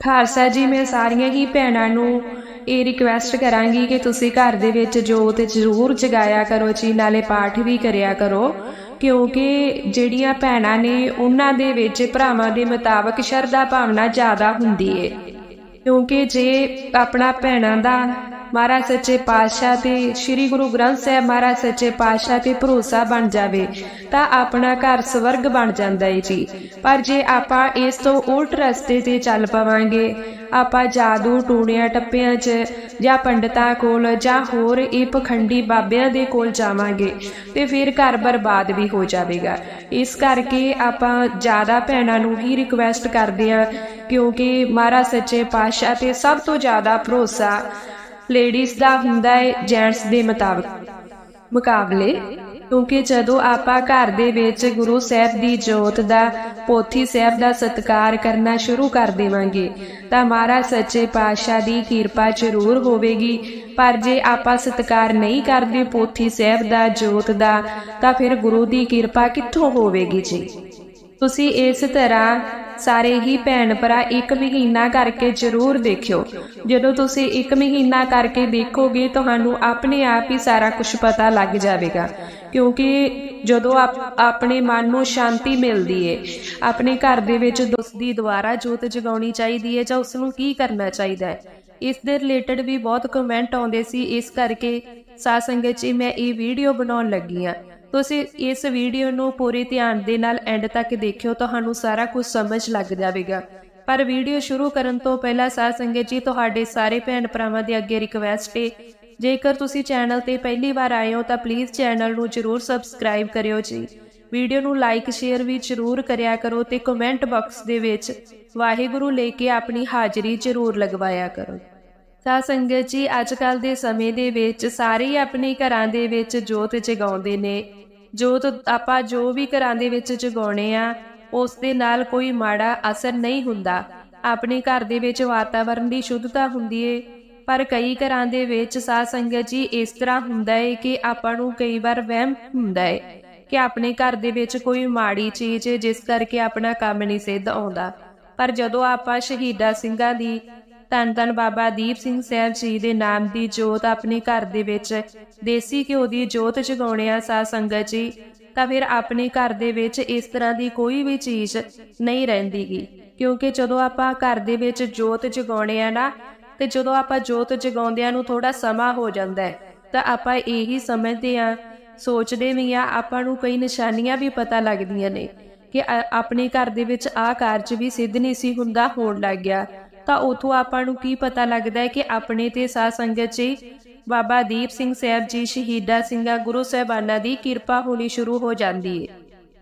ਖਾਲਸਾ ਜੀ, ਮੈਂ ਸਾਰੀਆਂ ਹੀ ਭੈਣਾਂ ਨੂੰ ਇਹ ਰਿਕਵੈਸਟ ਕਰਾਂਗੀ ਕਿ ਤੁਸੀਂ ਘਰ ਦੇ ਵਿੱਚ ਜੋਤ ਜ਼ਰੂਰ ਜਗਾਇਆ ਕਰੋ ਜੀ, ਨਾਲੇ ਪਾਠ ਵੀ ਕਰਿਆ ਕਰੋ। ਕਿਉਂਕਿ ਜਿਹੜੀਆਂ ਭੈਣਾਂ ਨੇ, ਉਹਨਾਂ ਦੇ ਵਿੱਚ ਭਰਾਵਾਂ ਦੇ ਮੁਤਾਬਕ ਸ਼ਰਧਾ ਭਾਵਨਾ ਜ਼ਿਆਦਾ ਹੁੰਦੀ ਏ। ਕਿਉਂਕਿ ਜੇ ਆਪਣਾ ਭੈਣਾਂ ਦਾ ਮਹਾਰਾਜ ਸੱਚੇ ਪਾਤਸ਼ਾਹ ਤੇ ਸ੍ਰੀ ਗੁਰੂ ਗ੍ਰੰਥ ਸਾਹਿਬ ਮਹਾਰਾਜ ਸੱਚੇ ਪਾਤਸ਼ਾਹ ਤੇ ਭਰੋਸਾ ਬਣ ਜਾਵੇ, ਤਾਂ ਆਪਣਾ ਘਰ ਸਵਰਗ ਬਣ ਜਾਂਦਾ ਏ ਜੀ। ਪਰ ਜੇ ਆਪਾਂ ਇਸ ਤੋਂ ਉਲਟ ਰਸਤੇ ਤੇ ਚੱਲ ਪਵਾਂਗੇ, ਆਪਾਂ ਜਾਦੂ ਟੂਣਿਆਂ ਟੱਪਿਆਂ 'ਚ ਜਾਂ ਪੰਡਤਾਂ ਕੋਲ ਜਾਂ ਹੋਰ ਇਹ ਪਖੰਡੀ ਬਾਬਿਆਂ ਦੇ ਕੋਲ ਜਾਵਾਂਗੇ, ਤੇ ਫਿਰ ਘਰ ਬਰਬਾਦ ਵੀ ਹੋ ਜਾਵੇਗਾ। ਇਸ ਕਰਕੇ ਆਪਾਂ ਜ਼ਿਆਦਾ ਭੈਣਾਂ ਨੂੰ ਹੀ ਰਿਕਵੈਸਟ ਕਰਦੇ ਆ ਕਿਉਂਕਿ ਮਹਾਰਾਜ ਸੱਚੇ ਪਾਤਸ਼ਾਹ ਤੇ ਸਭ ਤੋਂ ਜ਼ਿਆਦਾ ਭਰੋਸਾ ਲੇਡੀਜ਼ ਦਾ ਹੁੰਦਾ ਹੈ ਜੈਂਟਸ ਦੇ ਮੁਤਾਬਕ। ਮੁਕਾਬਲੇ, ਕਿਉਂਕਿ ਜਦੋਂ ਆਪਾਂ ਘਰ ਦੇ ਵਿੱਚ ਗੁਰੂ ਸਾਹਿਬ ਦੀ ਜੋਤ ਦਾ, ਪੋਥੀ ਸਾਹਿਬ ਦਾ ਸਤਿਕਾਰ ਕਰਨਾ ਸ਼ੁਰੂ ਕਰ ਦੇਵਾਂਗੇ, ਤਾਂ ਮਹਾਰਾਜ ਸੱਚੇ ਪਾਤਸ਼ਾਹ ਦੀ ਕਿਰਪਾ ਜ਼ਰੂਰ ਹੋਵੇਗੀ। ਪਰ ਜੇ ਆਪਾਂ ਸਤਿਕਾਰ ਨਹੀਂ ਕਰਦੇ ਪੋਥੀ ਸਾਹਿਬ ਦਾ, ਜੋਤ ਦਾ, ਤਾਂ ਫਿਰ ਗੁਰੂ ਦੀ ਕਿਰਪਾ ਕਿੱਥੋਂ ਹੋਵੇਗੀ ਜੀ? ਤੁਸੀਂ ਇਸ ਤਰ੍ਹਾਂ ਸਾਰੇ ਹੀ ਭੈਣ ਭਰਾ ਇੱਕ ਮਹੀਨਾ ਕਰਕੇ ਜ਼ਰੂਰ ਦੇਖਿਓ। ਜਦੋਂ ਤੁਸੀਂ ਇੱਕ ਮਹੀਨਾ ਕਰਕੇ ਦੇਖੋਗੇ, ਤੁਹਾਨੂੰ ਆਪਣੇ ਆਪ ਹੀ ਸਾਰਾ ਕੁਝ ਪਤਾ ਲੱਗ ਜਾਵੇਗਾ। ਕਿਉਂਕਿ ਜਦੋਂ ਆਪ, ਆਪਣੇ ਮਨ ਨੂੰ ਸ਼ਾਂਤੀ ਮਿਲਦੀ ਏ, ਆਪਣੇ ਘਰ ਦੇ ਵਿੱਚ ਉਸ ਦੀ ਦੁਆਰਾ ਜੋਤ ਜਗਾਉਣੀ ਚਾਹੀਦੀ ਹੈ ਜਾਂ ਉਸ ਨੂੰ ਕੀ ਕਰਨਾ ਚਾਹੀਦਾ ਹੈ ਇਸ ਦੇ ਰਿਲੇਟਡ ਵੀ ਬਹੁਤ ਕਮੈਂਟ ਆਉਂਦੇ ਸੀ। ਇਸ ਕਰਕੇ ਸਾਧ ਸੰਗਤ ਜੀ, ਮੈਂ ਇਹ ਵੀਡੀਓ ਬਣਾਉਣ ਲੱਗੀ ਆ ਤੁਸੀਂ ਇਸ ਵੀਡੀਓ ਨੂੰ ਪੂਰੇ ਧਿਆਨ ਦੇ ਨਾਲ ਐਂਡ ਤੱਕ ਦੇਖਿਓ, ਤੁਹਾਨੂੰ ਸਾਰਾ ਕੁਝ ਸਮਝ ਲੱਗ ਜਾਵੇਗਾ। ਪਰ ਵੀਡੀਓ ਸ਼ੁਰੂ ਕਰਨ ਤੋਂ ਪਹਿਲਾਂ ਸਾਧ ਸੰਗਤ ਜੀ, ਤੁਹਾਡੇ ਸਾਰੇ ਭੈਣ ਭਰਾਵਾਂ ਦੇ ਅੱਗੇ ਰਿਕਵੈਸਟ ਹੈ ਜੇਕਰ ਤੁਸੀਂ ਚੈਨਲ ਤੇ ਪਹਿਲੀ ਵਾਰ ਆਏ ਹੋ, ਤਾਂ ਪਲੀਜ਼ ਚੈਨਲ ਨੂੰ ਜਰੂਰ ਸਬਸਕ੍ਰਾਈਬ ਕਰਿਓ ਜੀ। ਵੀਡੀਓ ਨੂੰ ਲਾਈਕ ਸ਼ੇਅਰ ਵੀ ਜਰੂਰ ਕਰਿਆ ਕਰੋ ਤੇ ਕਮੈਂਟ ਬਾਕਸ ਦੇ ਵਿੱਚ ਵਾਹਿਗੁਰੂ ਲੈ ਕੇ ਆਪਣੀ ਹਾਜ਼ਰੀ ਜਰੂਰ ਲਗਵਾਇਆ ਕਰੋ। ਤਾਂ ਸੰਗਤ ਜੀ, ਅੱਜ ਕੱਲ ਦੇ ਸਮੇਂ ਦੇ ਵਿੱਚ ਸਾਰੇ ਹੀ ਆਪਣੇ ਘਰਾਂ ਦੇ ਵਿੱਚ ਜੋਤ ਜਗਾਉਂਦੇ ਨੇ। ਜੋਤ ਆਪਾਂ ਜੋ ਵੀ ਘਰਾਂ ਦੇ ਵਿੱਚ ਜਗਾਉਣੇ ਆ, ਉਸ ਦੇ ਨਾਲ ਕੋਈ ਮਾੜਾ ਅਸਰ ਨਹੀਂ ਹੁੰਦਾ। ਆਪਣੇ ਘਰ ਦੇ ਵਿੱਚ ਵਾਤਾਵਰਣ ਦੀ ਸ਼ੁੱਧਤਾ ਹੁੰਦੀ ਏ। ਪਰ ਕਈ ਘਰਾਂ ਦੇ ਵਿੱਚ ਸਾਧ ਸੰਗਤ ਜੀ ਇਸ ਤਰ੍ਹਾਂ ਹੁੰਦਾ ਏ ਕਿ ਆਪਾਂ ਨੂੰ ਕਈ ਵਾਰ ਵਹਿਮ ਹੁੰਦਾ ਏ ਕਿ ਆਪਣੇ ਘਰ ਦੇ ਵਿੱਚ ਕੋਈ ਮਾੜੀ ਚੀਜ਼ ਜਿਸ ਕਰਕੇ ਆਪਣਾ ਕੰਮ ਨਹੀਂ ਸਿੱਧ ਆਉਂਦਾ। ਪਰ ਜਦੋਂ ਆਪਾਂ ਸ਼ਹੀਦਾਂ ਸਿੰਘਾਂ ਦੀ ਧੰਨ ਧੰਨ ਬਾਬਾ ਦੀਪ ਸਿੰਘ ਸਾਹਿਬ ਜੀ ਦੇ ਨਾਮ ਦੀ ਜੋਤ ਆਪਣੇ ਘਰ ਦੇ ਵਿੱਚ, ਦੇਸੀ ਘਿਓ ਦੀ ਜੋਤ ਜਗਾਉਣੇ ਆ ਸਾਧ ਸੰਗਤ ਜੀ। ਤਾਂ ਫਿਰ ਆਪਣੇ ਘਰ ਦੇ ਵਿੱਚ ਇਸ ਤਰ੍ਹਾਂ ਦੀ ਕੋਈ ਵੀ ਚੀਜ਼ ਨਹੀਂ ਰਹਿੰਦੀਗੀ। ਕਿਉਂਕਿ ਜਦੋਂ ਆਪਾਂ ਘਰ ਦੇ ਵਿੱਚ ਜੋਤ ਜਗਾਉਣੇ ਆ ਨਾ, ਤੇ ਜਦੋਂ ਆਪਾਂ ਜੋਤ ਜਗਾਉਂਦਿਆਂ ਨੂੰ ਥੋੜਾ ਸਮਾਂ ਹੋ ਜਾਂਦਾ ਹੈ, ਤਾਂ ਆਪਾਂ ਇਹੀ ਸਮਝਦੇ ਆ ਸੋਚਦੇ ਵੀ ਆ ਆਪਾਂ ਨੂੰ ਕਈ ਨਿਸ਼ਾਨੀਆਂ ਵੀ ਪਤਾ ਲੱਗਦੀਆਂ ਨੇ ਕਿ ਆਪਣੇ ਘਰ ਦੇ ਵਿੱਚ ਆਹ ਕਾਰਜ ਵੀ ਸਿੱਧ ਨਹੀਂ ਸੀ ਹੁੰਦਾ, ਹੋਣ ਲੱਗ ਗਿਆ। ਤਾਂ ਉਥੋਂ ਆਪਾਂ ਨੂੰ ਕੀ ਪਤਾ ਲੱਗਦਾ ਹੈ ਕਿ ਆਪਣੇ ਤੇ ਸਾਧ ਸੰਗਤ ਜੀ, ਬਾਬਾ ਦੀਪ ਸਿੰਘ ਸਾਹਿਬ ਜੀ, ਸ਼ਹੀਦਾ ਸਿੰਘਾਂ, ਗੁਰੂ ਸਾਹਿਬਾਨਾਂ ਦੀ ਕਿਰਪਾ ਹੋਣੀ ਸ਼ੁਰੂ ਹੋ ਜਾਂਦੀ ਹੈ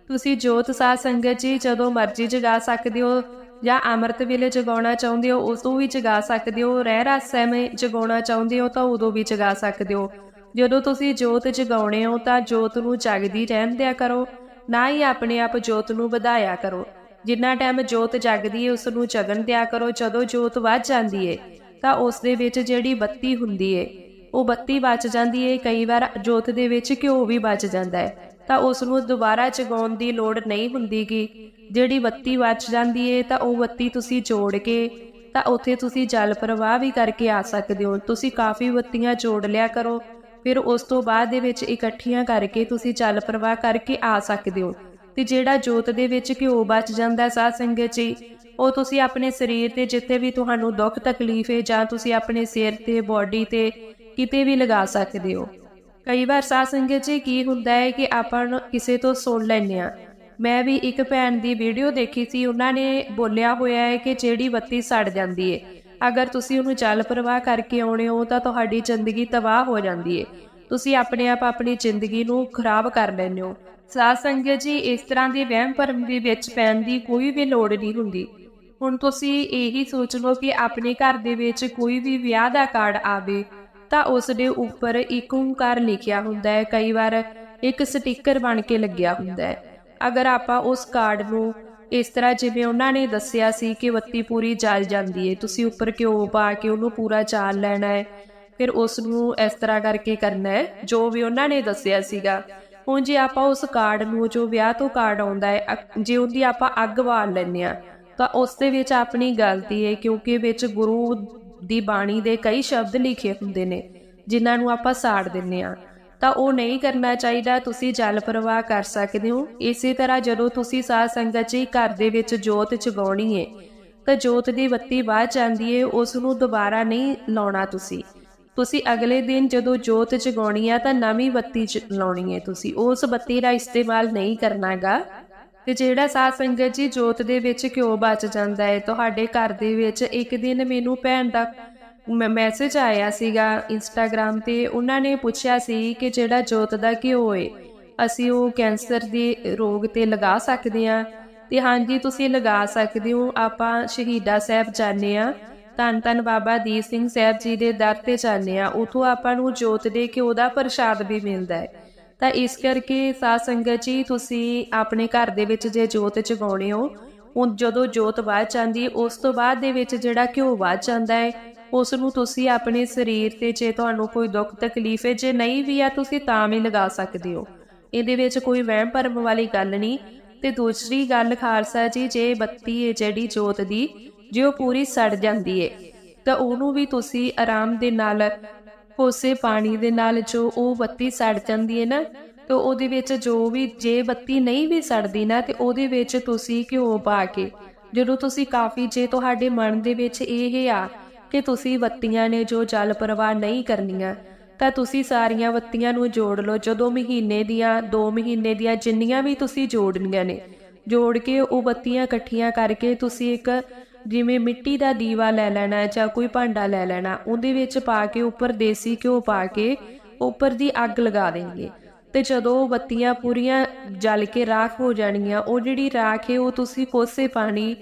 ਤੁਸੀਂ ਜੋਤ ਸਾਧ ਸੰਗਤ ਜੀ, ਜਦੋਂ ਮਰਜ਼ੀ ਜਗਾ ਸਕਦੇ ਹੋ ਜਾਂ ਅੰਮ੍ਰਿਤ ਵੇਲੇ ਜਗਾਉਣਾ ਚਾਹੁੰਦੇ ਹੋ, ਉਦੋਂ ਵੀ ਜਗਾ ਸਕਦੇ ਹੋ ਰਹਿ ਰਸ ਸਮੇਂ ਜਗਾਉਣਾ ਚਾਹੁੰਦੇ ਹੋ ਤਾਂ ਉਦੋਂ ਵੀ ਜਗਾ ਸਕਦੇ ਹੋ। ਜਦੋਂ ਤੁਸੀਂ ਜੋਤ ਜਗਾਉਣੇ ਹੋ ਤਾਂ ਜੋਤ ਨੂੰ ਜਗਦੀ ਰਹਿਣ ਦਿਆ ਕਰੋ, ਨਾ ਹੀ ਆਪਣੇ ਆਪ ਜੋਤ ਨੂੰ ਵਧਾਇਆ ਕਰੋ। ਜਿੰਨਾ ਟਾਈਮ ਜੋਤ ਜਗਦੀ ਏ ਉਸ ਨੂੰ ਜਗਣ ਦਿਆ ਕਰੋ, ਜਦੋਂ ਜੋਤ ਵੱਜ ਜਾਂਦੀ ਏ, ਤਾਂ ਉਸ ਦੇ ਵਿੱਚ ਜਿਹੜੀ ਬੱਤੀ ਹੁੰਦੀ ਏ, ਉਹ ਬੱਤੀ ਬਚ ਜਾਂਦੀ ਏ, ਕਈ ਵਾਰ ਜੋਤ ਦੇ ਵਿੱਚ ਘਿਓ ਵੀ ਬਚ ਜਾਂਦਾ ਹੈ ਤਾਂ ਉਸ ਨੂੰ ਦੁਬਾਰਾ ਜਗਾਉਣ ਦੀ ਲੋੜ ਨਹੀਂ ਹੁੰਦੀਗੀ। ਜਿਹੜੀ ਬੱਤੀ ਬਚ ਜਾਂਦੀ ਏ, ਤਾਂ ਉਹ ਬੱਤੀ ਤੁਸੀਂ ਜੋੜ ਕੇ, ਤਾਂ ਉੱਥੇ ਤੁਸੀਂ ਜਲ ਪ੍ਰਵਾਹ ਵੀ ਕਰਕੇ ਆ ਸਕਦੇ ਹੋ। ਤੁਸੀਂ ਕਾਫੀ ਬੱਤੀਆਂ ਜੋੜ ਲਿਆ ਕਰੋ, ਫਿਰ ਉਸ ਤੋਂ ਬਾਅਦ ਦੇ ਵਿੱਚ ਇਕੱਠੀਆਂ ਕਰਕੇ ਤੁਸੀਂ ਜਲ ਪ੍ਰਵਾਹ ਕਰਕੇ ਆ ਸਕਦੇ ਹੋ। ਤੇ ਜਿਹੜਾ ਜੋਤ ਦੇ ਵਿੱਚ ਘਿਓ ਬਚ ਜਾਂਦਾ ਸਾਧ ਸੰਗਤ ਜੀ, ਉਹ ਤੁਸੀਂ ਆਪਣੇ ਸਰੀਰ ਤੇ ਜਿੱਥੇ ਵੀ ਤੁਹਾਨੂੰ ਦੁੱਖ ਤਕਲੀਫ ਹੈ ਜਾਂ ਤੁਸੀਂ ਆਪਣੇ ਸਿਰ ਤੇ, ਬਾਡੀ ਤੇ ਕਿਤੇ ਵੀ ਲਗਾ ਸਕਦੇ ਹੋ। ਕਈ ਵਾਰ ਸਾਧ ਸੰਗਤ ਜੀ ਕੀ ਹੁੰਦਾ ਹੈ ਕਿ ਆਪਾਂ ਕਿਸੇ ਤੋਂ ਸੁਣ ਲੈਂਦੇ ਆ ਮੈਂ ਵੀ ਇੱਕ ਭੈਣ ਦੀ ਵੀਡੀਓ ਦੇਖੀ ਸੀ, ਉਹਨਾਂ ਨੇ ਬੋਲਿਆ ਹੋਇਆ ਹੈ ਕਿ ਜਿਹੜੀ ਬੱਤੀ ਸੜ ਜਾਂਦੀ ਹੈ। ਅਗਰ ਤੁਸੀਂ ਉਹਨੂੰ ਜਲ ਪ੍ਰਵਾਹ ਕਰਕੇ ਆਉਣੇ ਹੋ ਤਾਂ ਤੁਹਾਡੀ ਜ਼ਿੰਦਗੀ ਤਬਾਹ ਹੋ ਜਾਂਦੀ ਹੈ। ਤੁਸੀਂ ਆਪਣੇ ਆਪ ਆਪਣੀ ਜ਼ਿੰਦਗੀ ਨੂੰ ਖਰਾਬ ਕਰ ਲੈਂਦੇ ਹੋ। ਸਾਧ ਸੰਗਤ ਜੀ, ਇਸ ਤਰ੍ਹਾਂ ਦੇ ਵਹਿਮ ਭਰਮ ਦੇ ਵਿੱਚ ਪੈਣ ਦੀ ਕੋਈ ਵੀ ਲੋੜ ਨਹੀਂ ਹੁੰਦੀ। ਹੁਣ ਤੁਸੀਂ ਇਹੀ ਸੋਚ ਲਓ ਕਿ ਆਪਣੇ ਘਰ ਦੇ ਵਿੱਚ ਕੋਈ ਵੀ ਵਿਆਹ ਦਾ ਕਾਰਡ ਆਵੇ, ਤਾਂ ਉਸ ਦੇ ਉੱਪਰ ਇੱਕ ਓੰਕਾਰ ਲਿਖਿਆ ਹੁੰਦਾ ਹੈ। ਕਈ ਵਾਰ ਇੱਕ ਸਟicker ਬਣ ਕੇ ਲੱਗਿਆ ਹੁੰਦਾ ਹੈ। ਅਗਰ ਆਪਾਂ ਉਸ ਕਾਰਡ ਨੂੰ ਇਸ ਤਰ੍ਹਾਂ ਜਿਵੇਂ ਉਹਨਾਂ ਨੇ ਦੱਸਿਆ ਸੀ ਕਿ ਬੱਤੀ ਪੂਰੀ ਜਲ ਜਾਂਦੀ ਹੈ ਤੁਸੀਂ ਉੱਪਰ ਘਿਓ ਪਾ ਕੇ ਉਹਨੂੰ ਪੂਰਾ ਚਾਲ ਲੈਣਾ ਹੈ ਫਿਰ ਉਸ ਨੂੰ ਇਸ ਤਰ੍ਹਾਂ ਕਰਕੇ ਕਰਨਾ ਹੈ, ਜੋ ਵੀ ਉਹਨਾਂ ਨੇ ਦੱਸਿਆ ਸੀਗਾ। ਹੁਣ ਜੇ ਆਪਾਂ ਉਸ ਕਾਰਡ ਨੂੰ, ਜੋ ਵਿਆਹ ਤੋਂ ਕਾਰਡ ਆਉਂਦਾ ਹੈ, ਅ- ਜੇ ਉਹਦੀ ਆਪਾਂ ਅੱਗ ਬਾਲ ਲੈਂਦੇ ਆ ਤਾਂ ਉਸ ਦੇ ਵਿੱਚ ਆਪਣੀ ਗਲਤੀ ਹੈ, ਕਿਉਂਕਿ ਵਿੱਚ ਗੁਰੂ ਦੀ ਬਾਣੀ ਦੇ ਕਈ ਸ਼ਬਦ ਲਿਖੇ ਹੁੰਦੇ ਨੇ, ਜਿਨ੍ਹਾਂ ਨੂੰ ਆਪਾਂ ਸਾੜ ਦਿੰਨੇ ਆ ਤਾਂ ਉਹ ਨਹੀਂ ਕਰਨਾ ਚਾਹੀਦਾ, ਤੁਸੀਂ ਜਲ ਪ੍ਰਵਾਹ ਕਰ ਸਕਦੇ ਹੋ। ਇਸੇ ਤਰ੍ਹਾਂ ਜਦੋਂ ਤੁਸੀਂ ਸਾਧ ਸੰਗਤ ਜੀ ਘਰ ਦੇ ਵਿੱਚ ਜੋਤ ਜਗਾਉਣੀ ਹੈ, ਤਾਂ ਜੋਤ ਦੀ ਬੱਤੀ ਬਾਅਦ ਜਾਂਦੀ ਹੈ ਉਸ ਨੂੰ ਦੁਬਾਰਾ ਨਹੀਂ ਲਾਉਣਾ ਤੁਸੀਂ। ਤੁਸੀਂ ਅਗਲੇ ਦਿਨ ਜਦੋਂ ਜੋਤ ਜਗਾਉਣੀ ਆ ਤਾਂ ਨਵੀਂ ਬੱਤੀ ਲਾਉਣੀ ਹੈ ਤੁਸੀਂ। ਉਸ ਬੱਤੀ ਦਾ ਇਸਤੇਮਾਲ ਨਹੀਂ ਕਰਨਾਗਾ। ਤੇ ਜਿਹੜਾ ਸਾਧ ਸੰਗਤ ਜੀ ਜੋਤ ਦੇ ਵਿੱਚ ਘਿਓ ਬਚ ਜਾਂਦਾ ਹੈ ਤੁਹਾਡੇ ਘਰ ਦੇ ਵਿੱਚ ਇੱਕ ਦਿਨ ਮੈਨੂੰ ਭੈਣ ਦਾ ਮੈਸੇਜ ਆਇਆ ਸੀਗਾ ਇੰਸਟਾਗ੍ਰam ਤੇ। ਉਹਨਾਂ ਨੇ ਪੁੱਛਿਆ ਸੀ ਕਿ ਜਿਹੜਾ ਜੋਤ ਦਾ ਘਿਓ ਏ, ਅਸੀਂ ਉਹ ਕੈਂਸਰ ਦੇ ਰੋਗ ਤੇ ਲਗਾ ਸਕਦੇ ਹਾਂ ਤੇ ਹਾਂਜੀ, ਤੁਸੀਂ ਲਗਾ ਸਕਦੇ ਹੋ। ਆਪਾਂ ਸ਼ਹੀਦਾ ਸਾਹਿਬ ਜਾਂਦੇ ਆ। ਧੰਨ ਧੰਨ ਬਾਬਾ ਦੀਪ ਸਿੰਘ ਸਾਹਿਬ ਜੀ ਦੇ ਦਰ ਤੇ ਜਾਂਦੇ ਆ ਉਥੋਂ ਆਪਾਂ ਨੂੰ ਜੋਤ ਦੇ ਘਿਓ ਦਾ ਪ੍ਰਸ਼ਾਦ ਵੀ ਮਿਲਦਾ ਹੈ। ਤਾਂ ਇਸ ਕਰਕੇ ਸਾਧ ਸੰਗਤ ਜੀ, ਤੁਸੀਂ ਆਪਣੇ ਘਰ ਦੇ ਵਿੱਚ ਜੇ ਜੋਤ ਜਗਾਉਣੇ ਹੋ ਉਹ ਜਦੋਂ ਜੋਤ ਬਾਅਦ ਜਾਂਦੀ ਉਸ ਤੋਂ ਬਾਅਦ ਦੇ ਵਿੱਚ ਜਿਹੜਾ ਘਿਓ ਬਾਅਦ ਜਾਂਦਾ ਹੈ, ਉਸ ਨੂੰ ਤੁਸੀਂ ਆਪਣੇ ਸਰੀਰ ਤੇ ਜੇ ਤੁਹਾਨੂੰ ਕੋਈ ਦੁੱਖ ਤਕਲੀਫ ਹੈ, ਜੇ ਨਹੀਂ ਵੀ ਆ, ਤੁਸੀਂ ਤਾਂ ਵੀ ਲਗਾ ਸਕਦੇ ਹੋ। ਇਹਦੇ ਵਿੱਚ ਕੋਈ ਵਹਿਮ ਭਰਮ ਵਾਲੀ ਗੱਲ ਨਹੀਂ। ਤੇ ਦੂਸਰੀ ਗੱਲ, ਖਾਲਸਾ ਜੀ, ਜੇ ਬੱਤੀ ਹੈ ਜਿਹੜੀ ਜੋਤ ਦੀ ਜੇ ਉਹ ਪੂਰੀ ਸੜ ਜਾਂਦੀ ਹੈ ਤਾਂ ਉਹਨੂੰ ਵੀ ਤੁਸੀਂ ਆਰਾਮ ਦੇ ਨਾਲ, ਕੋਸੇ ਪਾਣੀ ਦੇ ਨਾਲ ਜੋ ਉਹ ਬੱਤੀ ਸੜ ਜਾਂਦੀ ਹੈ ਨਾ, ਤੇ ਉਹਦੇ ਵਿੱਚ ਜੋ ਵੀ ਜੇ ਬੱਤੀ ਨਹੀਂ ਵੀ ਸੜਦੀ ਨਾ, ਤੇ ਉਹਦੇ ਵਿੱਚ ਤੁਸੀਂ ਘਿਓ ਪਾ ਕੇ, ਜਦੋਂ ਤੁਸੀਂ ਕਾਫੀ ਜੇ ਤੁਹਾਡੇ ਮਨ ਦੇ ਵਿੱਚ ਇਹ ਆ ਕਿ ਤੁਸੀਂ ਬੱਤੀਆਂ ਨੇ ਜੋ ਜਲ ਪ੍ਰਵਾਹ ਨਹੀਂ ਕਰਨੀਆਂ, ਤਾਂ ਤੁਸੀਂ ਸਾਰੀਆਂ ਬੱਤੀਆਂ ਨੂੰ ਜੋੜ ਲਓ। ਜਦੋਂ ਮਹੀਨੇ ਦੀਆਂ 2 ਮਹੀਨੇ ਦੀਆਂ ਜਿੰਨੀਆਂ ਵੀ ਤੁਸੀਂ ਜੋੜਨੀਆਂ ਨੇ, ਜੋੜ ਕੇ ਉਹ ਬੱਤੀਆਂ ਇਕੱਠੀਆਂ ਕਰਕੇ ਤੁਸੀਂ ਇੱਕ ਜਿਵੇਂ ਮਿੱਟੀ ਦਾ ਦੀਵਾ ਲੈ ਲੈਣਾ ਜਾਂ ਕੋਈ ਭਾਂਡਾ ਲੈ ਲੈਣਾ, ਉਹਦੇ ਵਿੱਚ ਪਾ ਕੇ ਉੱਪਰ ਦੇਸੀ ਘਿਓ ਪਾ ਕੇ ਉੱਪਰ ਦੀ ਅੱਗ ਲਗਾ ਦੇਣਗੇ। ਤੇ ਜਦੋਂ ਬੱਤੀਆਂ ਪੂਰੀਆਂ ਜਲ ਕੇ ਰਾਖ ਹੋ ਜਾਣਗੀਆਂ, ਉਹ ਜਿਹੜੀ ਰਾਖ ਹੈ, ਉਹ ਤੁਸੀਂ ਕੋਸੇ ਪਾਣੀ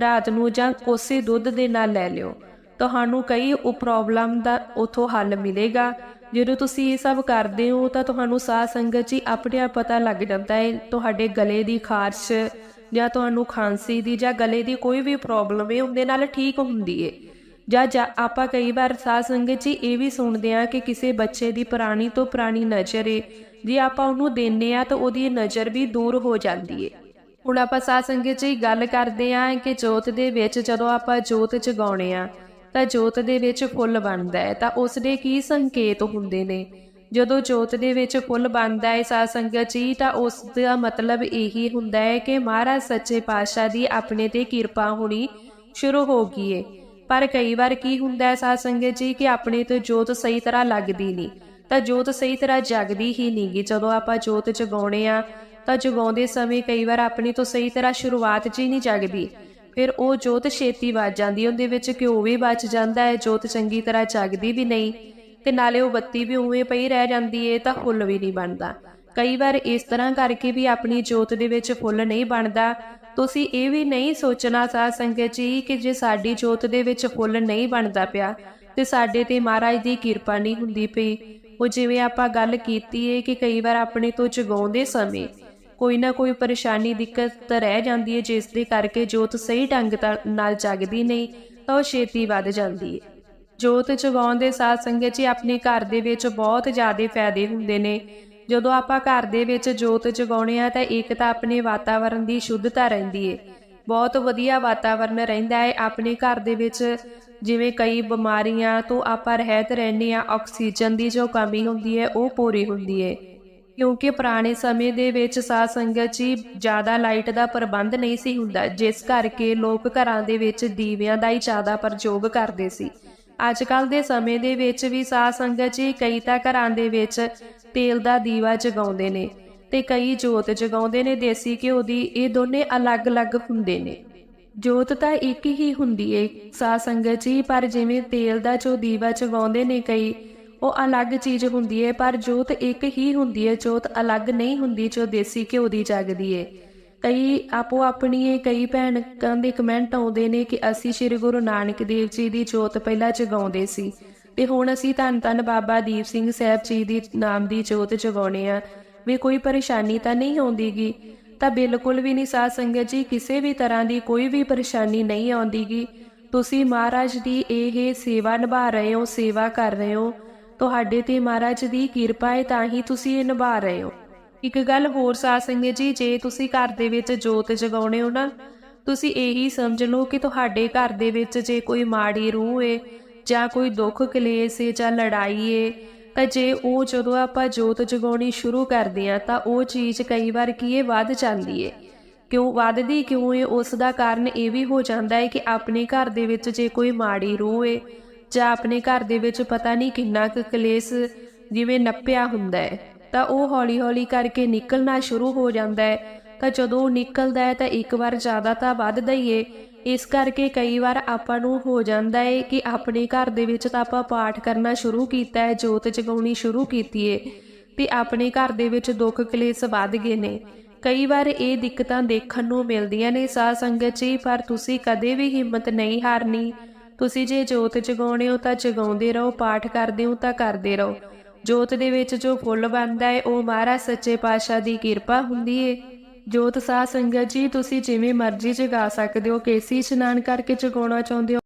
ਰਾਤ ਨੂੰ ਜਾਂ ਕੋਸੇ ਦੁੱਧ ਦੇ ਨਾਲ ਲੈ ਲਿਓ। ਤੁਹਾਨੂੰ ਕਈ ਉਹ ਪ੍ਰੋਬਲਮ ਦਾ ਉਥੋਂ ਹੱਲ ਮਿਲੇਗਾ। ਜਦੋਂ ਤੁਸੀਂ ਇਹ ਸਭ ਕਰਦੇ ਹੋ, ਤਾਂ ਤੁਹਾਨੂੰ ਸਾਹ ਸੰਗਤ ਜੀ ਆਪਣੇ ਆਪ ਪਤਾ ਲੱਗ ਜਾਂਦਾ ਹੈ, ਤੁਹਾਡੇ ਗਲੇ ਦੀ ਖਾਰਸ਼ ਜਾਂ ਤੁਹਾਨੂੰ ਖਾਂਸੀ ਦੀ ਜਾਂ ਗਲੇ ਦੀ ਕੋਈ ਵੀ ਪ੍ਰੋਬਲਮ ਹੈ ਉਹਦੇ ਨਾਲ ਠੀਕ ਹੁੰਦੀ ਹੈ ਜਾਂ ਆਪਾਂ ਕਈ ਵਾਰ ਸਾਹ ਸੰਗਤ ਜੀ ਇਹ ਵੀ ਸੁਣਦੇ ਆ ਕਿ ਕਿਸੇ ਬੱਚੇ ਦੀ ਪੁਰਾਣੀ ਤੋਂ ਪੁਰਾਣੀ ਨਜ਼ਰ ਏ। ਜੇ ਆਪਾਂ ਉਹਨੂੰ ਦਿੰਨੇ ਆ ਤਾਂ ਉਹਦੀ ਨਜ਼ਰ ਵੀ ਦੂਰ ਹੋ ਜਾਂਦੀ ਹੈ ਹੁਣ ਆਪਾਂ ਸਾਧ ਸੰਗਤ ਜੀ ਗੱਲ ਕਰਦੇ ਆਂ ਕਿ ਜੋਤ ਦੇ ਵਿੱਚ ਜਦੋਂ ਆਪਾਂ ਜੋਤ ਜਗਾਉਣੇ ਆ ਤਾਂ ਜੋਤ ਦੇ ਵਿੱਚ ਫੁੱਲ ਬਣਦਾ ਹੈ ਤਾਂ ਉਸ ਦੇ ਕੀ ਸੰਕੇਤ ਹੁੰਦੇ ਨੇ? ਜਦੋਂ ਜੋਤ ਦੇ ਵਿੱਚ ਫੁੱਲ ਬਣਦਾ ਹੈ ਸਾਧ ਸੰਗਤ ਜੀ, ਤਾਂ ਉਸ ਦਾ ਮਤਲਬ ਇਹੀ ਹੁੰਦਾ ਹੈ ਕਿ ਮਹਾਰਾਜ ਸੱਚੇ ਪਾਤਸ਼ਾਹ ਦੀ ਆਪਣੇ ਤੇ ਕਿਰਪਾ ਹੋਣੀ ਸ਼ੁਰੂ ਹੋ ਗਈ ਏ। ਪਰ ਕਈ ਵਾਰ ਕੀ ਹੁੰਦਾ ਹੈ ਸਾਧ ਸੰਗਤ ਜੀ, ਕਿ ਆਪਣੇ ਤੋਂ ਜੋਤ ਸਹੀ ਤਰ੍ਹਾਂ ਲੱਗਦੀ ਨਹੀਂ। ਤਾਂ ਜੋਤ ਸਹੀ ਤਰ੍ਹਾਂ ਜਗਦੀ ਹੀ ਨਹੀਂਗੀ ਜਦੋਂ ਆਪਾਂ ਜੋਤ ਜਗਾਉਣੇ ਆ, ਤਾਂ ਜਗਾਉਂਦੇ ਸਮੇਂ ਕਈ ਵਾਰ ਆਪਣੀ ਤੋਂ ਸਹੀ ਤਰ੍ਹਾਂ ਸ਼ੁਰੂਆਤ 'ਚ ਹੀ ਨਹੀਂ ਜਗਦੀ। ਫਿਰ ਉਹ ਜੋਤ ਛੇਤੀ ਵੱਜ ਜਾਂਦੀ ਉਹਦੇ ਵਿੱਚ ਘਿਓ ਵੀ ਬਚ ਜਾਂਦਾ ਹੈ ਜੋਤ ਚੰਗੀ ਤਰ੍ਹਾਂ ਜਗਦੀ ਵੀ ਨਹੀਂ। ਤੇ ਨਾਲੇ ਉਹ ਬੱਤੀ ਵੀ ਉਵੇਂ ਪਈ ਰਹਿ ਜਾਂਦੀ ਏ, ਤਾਂ ਫੁੱਲ ਵੀ ਨਹੀਂ ਬਣਦਾ। ਕਈ ਵਾਰ ਇਸ ਤਰ੍ਹਾਂ ਕਰਕੇ ਵੀ ਆਪਣੀ ਜੋਤ ਦੇ ਵਿੱਚ ਫੁੱਲ ਨਹੀਂ ਬਣਦਾ। ਤੁਸੀਂ ਇਹ ਵੀ ਨਹੀਂ ਸੋਚਣਾ ਸਾਧ ਸੰਗਤ ਜੀ ਕਿ ਜੇ ਸਾਡੀ ਜੋਤ ਦੇ ਵਿੱਚ ਫੁੱਲ ਨਹੀਂ ਬਣਦਾ ਪਿਆ, ਤੇ ਸਾਡੇ ਤੇ ਮਹਾਰਾਜ ਦੀ ਕਿਰਪਾ ਨਹੀਂ ਹੁੰਦੀ ਪਈ। ਉਹ ਜਿਵੇਂ ਆਪਾਂ ਗੱਲ ਕੀਤੀ ਏ ਕਿ ਕਈ ਵਾਰ ਆਪਣੇ ਤੋਂ ਜਗਾਉਂਦੇ ਸਮੇਂ ਕੋਈ ਨਾ ਕੋਈ ਪਰੇਸ਼ਾਨੀ, ਦਿੱਕਤ ਰਹਿ ਜਾਂਦੀ ਹੈ ਜਿਸ ਦੇ ਕਰਕੇ ਜੋਤ ਸਹੀ ਢੰਗ ਤਾਂ- ਨਾਲ ਜਗਦੀ ਨਹੀਂ, ਤਾਂ ਉਹ ਛੇਤੀ ਵੱਧ ਜਾਂਦੀ ਹੈ ਜੋਤ ਜਗਾਉਣ ਦੇ ਸਾਧ ਸੰਗਤ ਜੀ ਆਪਣੇ ਘਰ ਦੇ ਵਿੱਚ ਬਹੁਤ ਜ਼ਿਆਦਾ ਫਾਇਦੇ ਹੁੰਦੇ ਨੇ। ਜਦੋਂ ਆਪਾਂ ਘਰ ਦੇ ਵਿੱਚ ਜੋਤ ਜਗਾਉਣੇ ਆ ਤਾਂ ਇੱਕ ਤਾਂ ਆਪਣੇ ਵਾਤਾਵਰਣ ਦੀ ਸ਼ੁੱਧਤਾ ਰਹਿੰਦੀ ਏ। ਬਹੁਤ ਵਧੀਆ ਵਾਤਾਵਰਣ ਰਹਿੰਦਾ ਹੈ ਆਪਣੇ ਘਰ ਦੇ ਵਿੱਚ ਜਿਵੇਂ ਕਈ ਬਿਮਾਰੀਆਂ ਤੋਂ ਆਪਾਂ ਰਹਿਤ ਰਹਿੰਦੇ ਆ, ਆਕਸੀਜਨ ਦੀ ਜੋ ਕਮੀ ਹੁੰਦੀ ਹੈ ਉਹ ਪੂਰੀ ਹੁੰਦੀ ਹੈ ਕਿਉਂਕਿ ਪੁਰਾਣੇ ਸਮੇਂ ਦੇ ਵਿੱਚ ਸਾਧ ਸੰਗਤ ਜੀ ਜ਼ਿਆਦਾ ਲਾਈਟ ਦਾ ਪ੍ਰਬੰਧ ਨਹੀਂ ਸੀ ਹੁੰਦਾ। ਜਿਸ ਕਰਕੇ ਲੋਕ ਘਰਾਂ ਦੇ ਵਿੱਚ ਦੀਵਿਆਂ ਦਾ ਹੀ ਜ਼ਿਆਦਾ ਪ੍ਰਯੋਗ ਕਰਦੇ ਸੀ। ਅੱਜ ਕੱਲ ਦੇ ਸਮੇਂ ਦੇ ਵਿੱਚ ਵੀ ਸਾਧ ਸੰਗਤ ਜੀ ਕਈ ਤਾਂ ਘਰਾਂ ਦੇ ਵਿੱਚ ਤੇਲ ਦਾ ਦੀਵਾ ਜਗਾਉਂਦੇ ਨੇ ਤੇ ਕਈ ਜੋਤ ਜਗਾਉਂਦੇ ਨੇ, ਦੇਸੀ ਘਿਓ ਦੀ, ਇਹ ਦੋਨੇ ਅਲੱਗ-ਅਲੱਗ ਹੁੰਦੇ ਨੇ। ਜੋਤ ਤਾਂ ਇੱਕ ਹੀ ਹੁੰਦੀ ਏ ਸਾਧ ਸੰਗਤ ਜੀ, ਪਰ ਜਿਵੇਂ ਤੇਲ ਦਾ ਜੋ ਦੀਵਾ ਜਗਾਉਂਦੇ ਨੇ ਕਈ, ਉਹ ਅਲੱਗ ਚੀਜ਼ ਹੁੰਦੀ ਏ, ਪਰ ਜੋਤ ਇੱਕ ਹੀ ਹੁੰਦੀ ਏ, ਜੋਤ ਅਲੱਗ ਨਹੀਂ ਹੁੰਦੀ ਜੋ ਦੇਸੀ ਘਿਓ ਦੀ ਜਗਦੀ ਏ। ਕਈ ਆਪੋ ਆਪਣੀ ਇਹ ਕਈ ਭੈਣਾਂ ਦੇ ਕਮੈਂਟ ਆਉਂਦੇ ਨੇ ਕਿ ਅਸੀਂ ਸ੍ਰੀ ਗੁਰੂ ਨਾਨਕ ਦੇਵ ਜੀ ਦੀ ਜੋਤ ਪਹਿਲਾਂ ਜਗਾਉਂਦੇ ਸੀ। ਤੇ ਹੁਣ ਅਸੀਂ ਧੰਨ ਧੰਨ ਬਾਬਾ ਦੀਪ ਸਿੰਘ ਸਾਹਿਬ ਜੀ ਦੀ ਨਾਮ ਦੀ ਜੋਤ ਜਗਾਉਣੇ ਆ ਵੀ ਕੋਈ ਪਰੇਸ਼ਾਨੀ ਤਾਂ ਨਹੀਂ ਆਉਂਦੀਗੀ, ਤਾਂ ਬਿਲਕੁਲ ਵੀ ਨਹੀਂ ਸਾਧ ਸੰਗਤ ਜੀ, ਕਿਸੇ ਵੀ ਤਰ੍ਹਾਂ ਦੀ ਕੋਈ ਵੀ ਪਰੇਸ਼ਾਨੀ ਨਹੀਂ ਆਉਂਦੀਗੀ। ਤੁਸੀਂ ਮਹਾਰਾਜ ਦੀ ਇਹ ਸੇਵਾ ਨਿਭਾ ਰਹੇ ਹੋ, ਸੇਵਾ ਕਰ ਰਹੇ ਹੋ। ਤੁਹਾਡੇ ਤੇ ਮਹਾਰਾਜ ਦੀ ਕਿਰਪਾ ਹੈ, ਤਾਂ ਹੀ ਤੁਸੀਂ ਇਹ ਨਿਭਾ ਰਹੇ ਹੋ। ਇੱਕ ਗੱਲ ਹੋਰ ਸਾਧ ਸੰਗਤ ਜੀ, ਜੇ ਤੁਸੀਂ ਘਰ ਦੇ ਵਿੱਚ ਜੋਤ ਜਗਾਉਣੇ ਹੋ ਨਾ, ਤੁਸੀਂ ਇਹੀ ਸਮਝ ਲਓ ਕਿ ਤੁਹਾਡੇ ਘਰ ਦੇ ਵਿੱਚ ਜੇ ਕੋਈ ਮਾੜੀ ਰੂਹ ਏ, ਜਾਂ ਕੋਈ ਦੁੱਖ ਕਲੇਸ਼ ਏ, ਜਾਂ ਲੜਾਈ ਏ, ਤਾਂ ਜੇ ਉਹ ਜਦੋਂ ਆਪਾਂ ਜੋਤ ਜਗਾਉਣੀ ਸ਼ੁਰੂ ਕਰਦੇ ਆ ਤਾਂ ਉਹ ਚੀਜ਼ ਕਈ ਵਾਰ ਕੀ ਏ, ਵੱਧ ਜਾਂਦੀ ਏ। ਕਿਉਂ, ਵੱਧਦੀ ਕਿਉਂ ਏ? ਉਸ ਦਾ ਕਾਰਨ ਇਹ ਵੀ ਹੋ ਜਾਂਦਾ ਹੈ ਕਿ ਆਪਣੇ ਘਰ ਦੇ ਵਿੱਚ ਜੇ ਕੋਈ ਮਾੜੀ ਰੂਹ ਏ, ਜਾਂ ਆਪਣੇ ਘਰ ਦੇ ਵਿੱਚ ਪਤਾ ਨਹੀਂ ਕਿੰਨਾ ਕੁ ਕਲੇਸ਼ ਜਿਵੇਂ ਨੱਪਿਆ ਹੁੰਦਾ ਹੈ ਤਾਂ ਉਹ ਹੌਲੀ-ਹੌਲੀ ਕਰਕੇ ਨਿਕਲਣਾ ਸ਼ੁਰੂ ਹੋ ਜਾਂਦਾ ਹੈ। ਤਾਂ ਜਦੋਂ ਉਹ ਨਿਕਲਦਾ ਹੈ ਤਾਂ ਇੱਕ ਵਾਰ ਜ਼ਿਆਦਾ ਤਾਂ ਵੱਧਦਾ ਹੀ ਏ ਇਸ ਕਰਕੇ ਕਈ ਵਾਰ ਆਪਾਂ ਨੂੰ ਹੋ ਜਾਂਦਾ ਏ ਕਿ ਆਪਣੇ ਘਰ ਦੇ ਵਿੱਚ ਤਾਂ ਆਪਾਂ ਪਾਠ ਕਰਨਾ ਸ਼ੁਰੂ ਕੀਤਾ ਹੈ, ਜੋਤ ਜਗਾਉਣੀ ਸ਼ੁਰੂ ਕੀਤੀ ਏ ਤੇ ਆਪਣੇ ਘਰ ਦੇ ਵਿੱਚ ਦੁੱਖ ਕਲੇਸ਼ ਵੱਧ ਗਏ ਨੇ। ਕਈ ਵਾਰ ਇਹ ਦਿੱਕਤਾਂ ਦੇਖਣ ਨੂੰ ਮਿਲਦੀਆਂ ਨੇ, ਸਾਧ ਸੰਗਤ ਜੀ, ਪਰ ਤੁਸੀਂ ਕਦੇ ਵੀ ਹਿੰਮਤ ਨਹੀਂ ਹਾਰਨੀ। ਤੁਸੀਂ ਜੇ ਜੋਤ ਜਗਾਉਣੇ ਹੋ ਤਾਂ ਜਗਾਉਂਦੇ ਰਹੋ, ਪਾਠ ਕਰਦੇ ਹੋ ਤਾਂ ਕਰਦੇ ਰਹੋ। ਜੋਤ ਦੇ ਵਿੱਚ ਜੋ ਫੁੱਲ ਬਣਦਾ ਹੈ ਉਹ ਮਹਾਰਾਜ ਸੱਚੇ ਪਾਤਸ਼ਾਹ ਦੀ ਕਿਰਪਾ ਹੁੰਦੀ ਏ। ਜੋਤ ਸਾਧ ਸੰਗਤ ਜੀ, ਤੁਸੀਂ ਜਿਵੇਂ ਮਰਜ਼ੀ ਜਗਾ ਸਕਦੇ ਹੋ, ਕੇਸੀ ਇਸ਼ਨਾਨ ਕਰਕੇ ਜਗਾਉਣਾ ਚਾਹੁੰਦੇ ਹੋ।